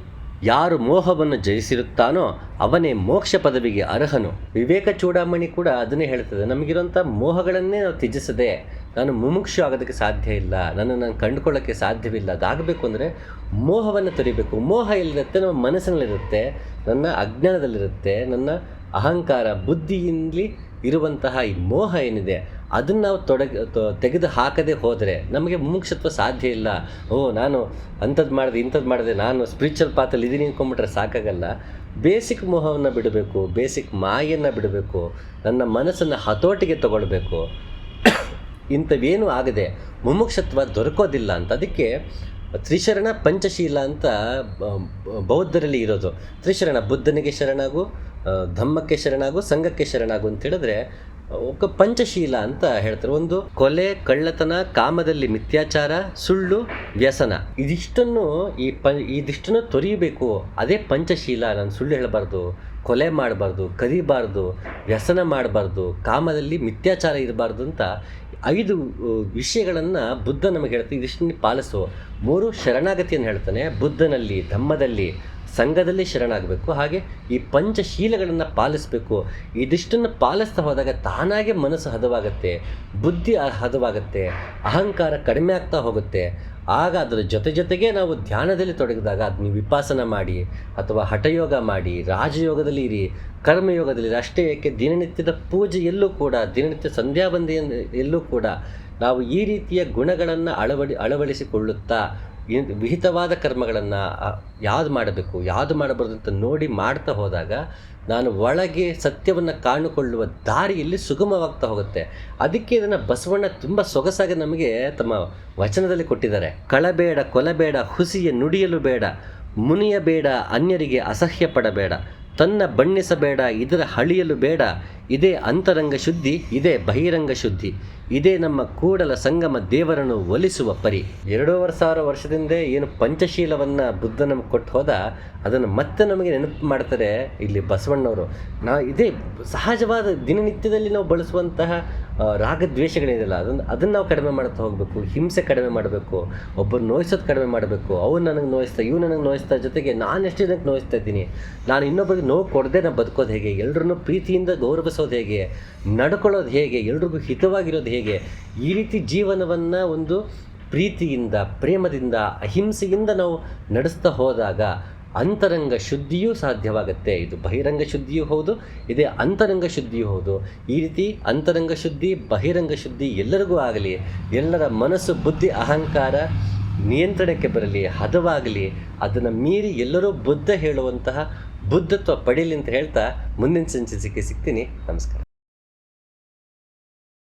ಯಾರು ಮೋಹವನ್ನು ಜಯಿಸಿರುತ್ತಾನೋ ಅವನೇ ಮೋಕ್ಷ ಪದವಿಗೆ ಅರ್ಹನು. ವಿವೇಕ ಚೂಡಾಮಣಿ ಕೂಡ ಅದನ್ನೇ ಹೇಳ್ತದೆ. ನಮಗಿರುವಂಥ ಮೋಹಗಳನ್ನೇ ನಾವು ತ್ಯಜಿಸದೆ ನಾನು ಮುಮುಕ್ಷು ಆಗೋದಕ್ಕೆ ಸಾಧ್ಯ ಇಲ್ಲ, ನನ್ನ ನಾನು ಕಂಡುಕೊಳ್ಳೋಕ್ಕೆ ಸಾಧ್ಯವಿಲ್ಲ, ಅದಾಗಬೇಕು ಅಂದರೆ ಮೋಹವನ್ನು ತೊರಿಬೇಕು. ಮೋಹ ಎಲ್ಲಿರುತ್ತೆ ನಮ್ಮ ಮನಸ್ಸಿನಲ್ಲಿರುತ್ತೆ, ನನ್ನ ಅಜ್ಞಾನದಲ್ಲಿರುತ್ತೆ, ನನ್ನ ಅಹಂಕಾರ ಬುದ್ಧಿಯಿಂದಲಿ ಇರುವಂತಹ ಈ ಮೋಹ ಏನಿದೆ ಅದನ್ನು ನಾವು ತೊಡಗ ತೆಗೆದು ಹಾಕದೆ ಹೋದರೆ ನಮಗೆ ಮುಮುಕ್ಷತ್ವ ಸಾಧ್ಯ ಇಲ್ಲ. ಓ, ನಾನು ಅಂಥದ್ದು ಮಾಡಿದೆ, ಇಂಥದ್ದು ಮಾಡಿದೆ, ನಾನು ಸ್ಪಿರಿಚುವಲ್ ಪಾತಲ್ಲಿ ಇದೀನಿ ಅಂದ್ಕೊಂಬಿಟ್ರೆ ಸಾಕಾಗಲ್ಲ. ಬೇಸಿಕ್ ಮೋಹವನ್ನು ಬಿಡಬೇಕು, ಬೇಸಿಕ್ ಮಾಯನ್ನು ಬಿಡಬೇಕು, ನನ್ನ ಮನಸ್ಸನ್ನು ಹತೋಟಿಗೆ ತಗೊಳ್ಬೇಕು. ಇಂಥವೇನೂ ಆಗದೆ ಮುಮುಕ್ಷತ್ವ ದೊರಕೋದಿಲ್ಲ ಅಂತ. ಅದಕ್ಕೆ ತ್ರಿಶರಣ ಪಂಚಶೀಲ ಅಂತ ಬೌದ್ಧರಲ್ಲಿ ಇರೋದು. ತ್ರಿಶರಣ ಬುದ್ಧನಿಗೆ ಶರಣಾಗು ಧಮ್ಮಕ್ಕೆ ಶರಣಾಗು, ಸಂಘಕ್ಕೆ ಶರಣಾಗು ಅಂತ ಹೇಳಿದ್ರೆ ಒಬ್ಬ ಪಂಚಶೀಲ ಅಂತ ಹೇಳ್ತಾರೆ. ಒಂದು ಕೊಲೆ, ಕಳ್ಳತನ, ಕಾಮದಲ್ಲಿ ಮಿಥ್ಯಾಚಾರ, ಸುಳ್ಳು, ವ್ಯಸನ. ಇದಿಷ್ಟನ್ನು ಈ ಪ ಇದಿಷ್ಟನ್ನು ತೊರೆಯಬೇಕು ಅದೇ ಪಂಚಶೀಲ. ನಾನು ಸುಳ್ಳು ಹೇಳಬಾರ್ದು, ಕೊಲೆ ಮಾಡಬಾರ್ದು, ಕದಿಬಾರ್ದು, ವ್ಯಸನ ಮಾಡಬಾರ್ದು, ಕಾಮದಲ್ಲಿ ಮಿಥ್ಯಾಚಾರ ಇರಬಾರ್ದು ಅಂತ ಐದು ವಿಷಯಗಳನ್ನು ಬುದ್ಧ ನಮಗೆ ಹೇಳ್ತಾರೆ. ಇದಿಷ್ಟನ್ನು ಪಾಲಿಸು. ಮೂರು, ಶರಣಾಗತಿಯನ್ನು ಹೇಳ್ತಾನೆ. ಬುದ್ಧನಲ್ಲಿ, ಧಮ್ಮದಲ್ಲಿ ಸಂಘದಲ್ಲಿ ಶರಣಾಗಬೇಕು ಹಾಗೆ ಈ ಪಂಚಶೀಲಗಳನ್ನು ಪಾಲಿಸಬೇಕು ಇದಿಷ್ಟನ್ನು ಪಾಲಿಸ್ತಾ ಹೋದಾಗ ತಾನಾಗೆ ಮನಸ್ಸು ಹದವಾಗುತ್ತೆ, ಬುದ್ಧಿ ಹದವಾಗುತ್ತೆ, ಅಹಂಕಾರ ಕಡಿಮೆ ಆಗ್ತಾ ಹೋಗುತ್ತೆ ಆಗ ಅದರ ಜೊತೆ ಜೊತೆಗೆ ನಾವು ಧ್ಯಾನದಲ್ಲಿ ತೊಡಗಿದಾಗ ಅದು ನೀವು ವಿಪಾಸನ ಮಾಡಿ, ಅಥವಾ ಹಠಯೋಗ ಮಾಡಿ, ರಾಜಯೋಗದಲ್ಲಿ ಇರಿ, ಕರ್ಮಯೋಗದಲ್ಲಿ. ಅಷ್ಟೇ ಏಕೆ ದಿನನಿತ್ಯದ ಪೂಜೆಯಲ್ಲೂ ಕೂಡ, ದಿನನಿತ್ಯ ಸಂಧ್ಯಾವಂದಿ ಎಲ್ಲೂ ಕೂಡ ನಾವು ಈ ರೀತಿಯ ಗುಣಗಳನ್ನು ಅಳವಡಿ, ಅಳವಡಿಸಿಕೊಳ್ಳುತ್ತಾ ವಿಹಿತವಾದ ಕರ್ಮಗಳನ್ನು ಯಾವ್ದು ಮಾಡಬೇಕು, ಯಾವ್ದು ಮಾಡಬಾರ್ದು ಅಂತ ನೋಡಿ ಮಾಡ್ತಾ ಹೋದಾಗ ನಾನು ಒಳಗೆ ಸತ್ಯವನ್ನು ಕಾಣಿಕೊಳ್ಳುವ ದಾರಿಯಲ್ಲಿ ಸುಗಮವಾಗ್ತಾ ಹೋಗುತ್ತೆ. ಅದಕ್ಕೆ ಇದನ್ನು ಬಸವಣ್ಣ ತುಂಬ ಸೊಗಸಾಗಿ ನಮಗೆ ತಮ್ಮ ವಚನದಲ್ಲಿ ಕೊಟ್ಟಿದ್ದಾರೆ. ಕಳಬೇಡ, ಕೊಲಬೇಡ, ಹುಸಿಯ ನುಡಿಯಲು ಬೇಡ ಮುನಿಯಬೇಡ ಅನ್ಯರಿಗೆ ಅಸಹ್ಯ ಪಡಬೇಡ, ತನ್ನ ಬಣ್ಣಿಸಬೇಡ, ಇದರ ಹಳಿಯಲು ಬೇಡ ಇದೇ ಅಂತರಂಗ ಶುದ್ಧಿ, ಇದೇ ಬಹಿರಂಗ ಶುದ್ಧಿ, ಇದೇ ನಮ್ಮ ಕೂಡಲ ಸಂಗಮ ದೇವರನ್ನು ಒಲಿಸುವ ಪರಿ. ಎರಡೂವರೆ ಸಾವಿರ ವರ್ಷದಿಂದ ಏನು ಪಂಚಶೀಲವನ್ನು ಬುದ್ಧ ನಮ್ಗೆ ಕೊಟ್ಟು ಹೋದ, ಅದನ್ನು ಮತ್ತೆ ನಮಗೆ ನೆನಪು ಮಾಡ್ತಾರೆ ಇಲ್ಲಿ ಬಸವಣ್ಣವರು. ನಾವು ಇದೇ ಸಹಜವಾದ ದಿನನಿತ್ಯದಲ್ಲಿ ನಾವು ಬಳಸುವಂತಹ ರಾಗದ್ವೇಷಗಳೇನಿಲ್ಲ, ಅದನ್ನು ಅದನ್ನು ನಾವು ಕಡಿಮೆ ಮಾಡ್ತಾ ಹೋಗಬೇಕು, ಹಿಂಸೆ ಕಡಿಮೆ ಮಾಡಬೇಕು, ಒಬ್ಬರು ನೋಯಿಸೋದು ಕಡಿಮೆ ಮಾಡಬೇಕು, ಅವ್ನು ನನಗೆ ನೋಯಿಸ್ತಾ ಇವ್ ನನಗೆ ನೋಯಿಸ್ತಾ, ಜೊತೆಗೆ ನಾನು ಎಷ್ಟು ಜನಕ್ಕೆ ನೋಯಿಸ್ತಾ ಇದ್ದೀನಿ. ನಾನು ಇನ್ನೊಬ್ಬರಿಗೆ ನೋವು ಕೊಡದೆ ನಾನು ಬದುಕೋದು ಹೇಗೆ? ಎಲ್ಲರನ್ನೂ ಪ್ರೀತಿಯಿಂದ ಗೌರವಿಸೋದು ಹೇಗೆ, ನಡ್ಕೊಳ್ಳೋದು ಹೇಗೆ, ಎಲ್ರಿಗೂ ಹಿತವಾಗಿರೋದು ಹೇಗೆ, ಈ ರೀತಿ ಜೀವನವನ್ನು ಒಂದು ಪ್ರೀತಿಯಿಂದ, ಪ್ರೇಮದಿಂದ, ಅಹಿಂಸೆಯಿಂದ ನಾವು ನಡೆಸ್ತಾ ಹೋದಾಗ ಅಂತರಂಗ ಶುದ್ಧಿಯೂ ಸಾಧ್ಯವಾಗುತ್ತೆ. ಇದು ಬಹಿರಂಗ ಶುದ್ಧಿಯೂ ಹೌದು, ಇದೇ ಅಂತರಂಗ ಶುದ್ಧಿಯೂ ಹೌದು. ಈ ರೀತಿ ಅಂತರಂಗ ಶುದ್ಧಿ, ಬಹಿರಂಗ ಶುದ್ಧಿ ಎಲ್ಲರಿಗೂ ಆಗಲಿ, ಎಲ್ಲರ ಮನಸ್ಸು, ಬುದ್ಧಿ, ಅಹಂಕಾರ ನಿಯಂತ್ರಣಕ್ಕೆ ಬರಲಿ, ಹದವಾಗಲಿ, ಅದನ್ನು ಮೀರಿ ಎಲ್ಲರೂ ಬುದ್ಧ ಹೇಳುವಂತಹ ಬುದ್ಧತ್ವ ಪಡೀಲಿ ಅಂತ ಹೇಳ್ತಾ ಮುಂದಿನ ಸಂಚಿಕೆ ಸಿಗ್ತೀನಿ. ನಮಸ್ಕಾರ.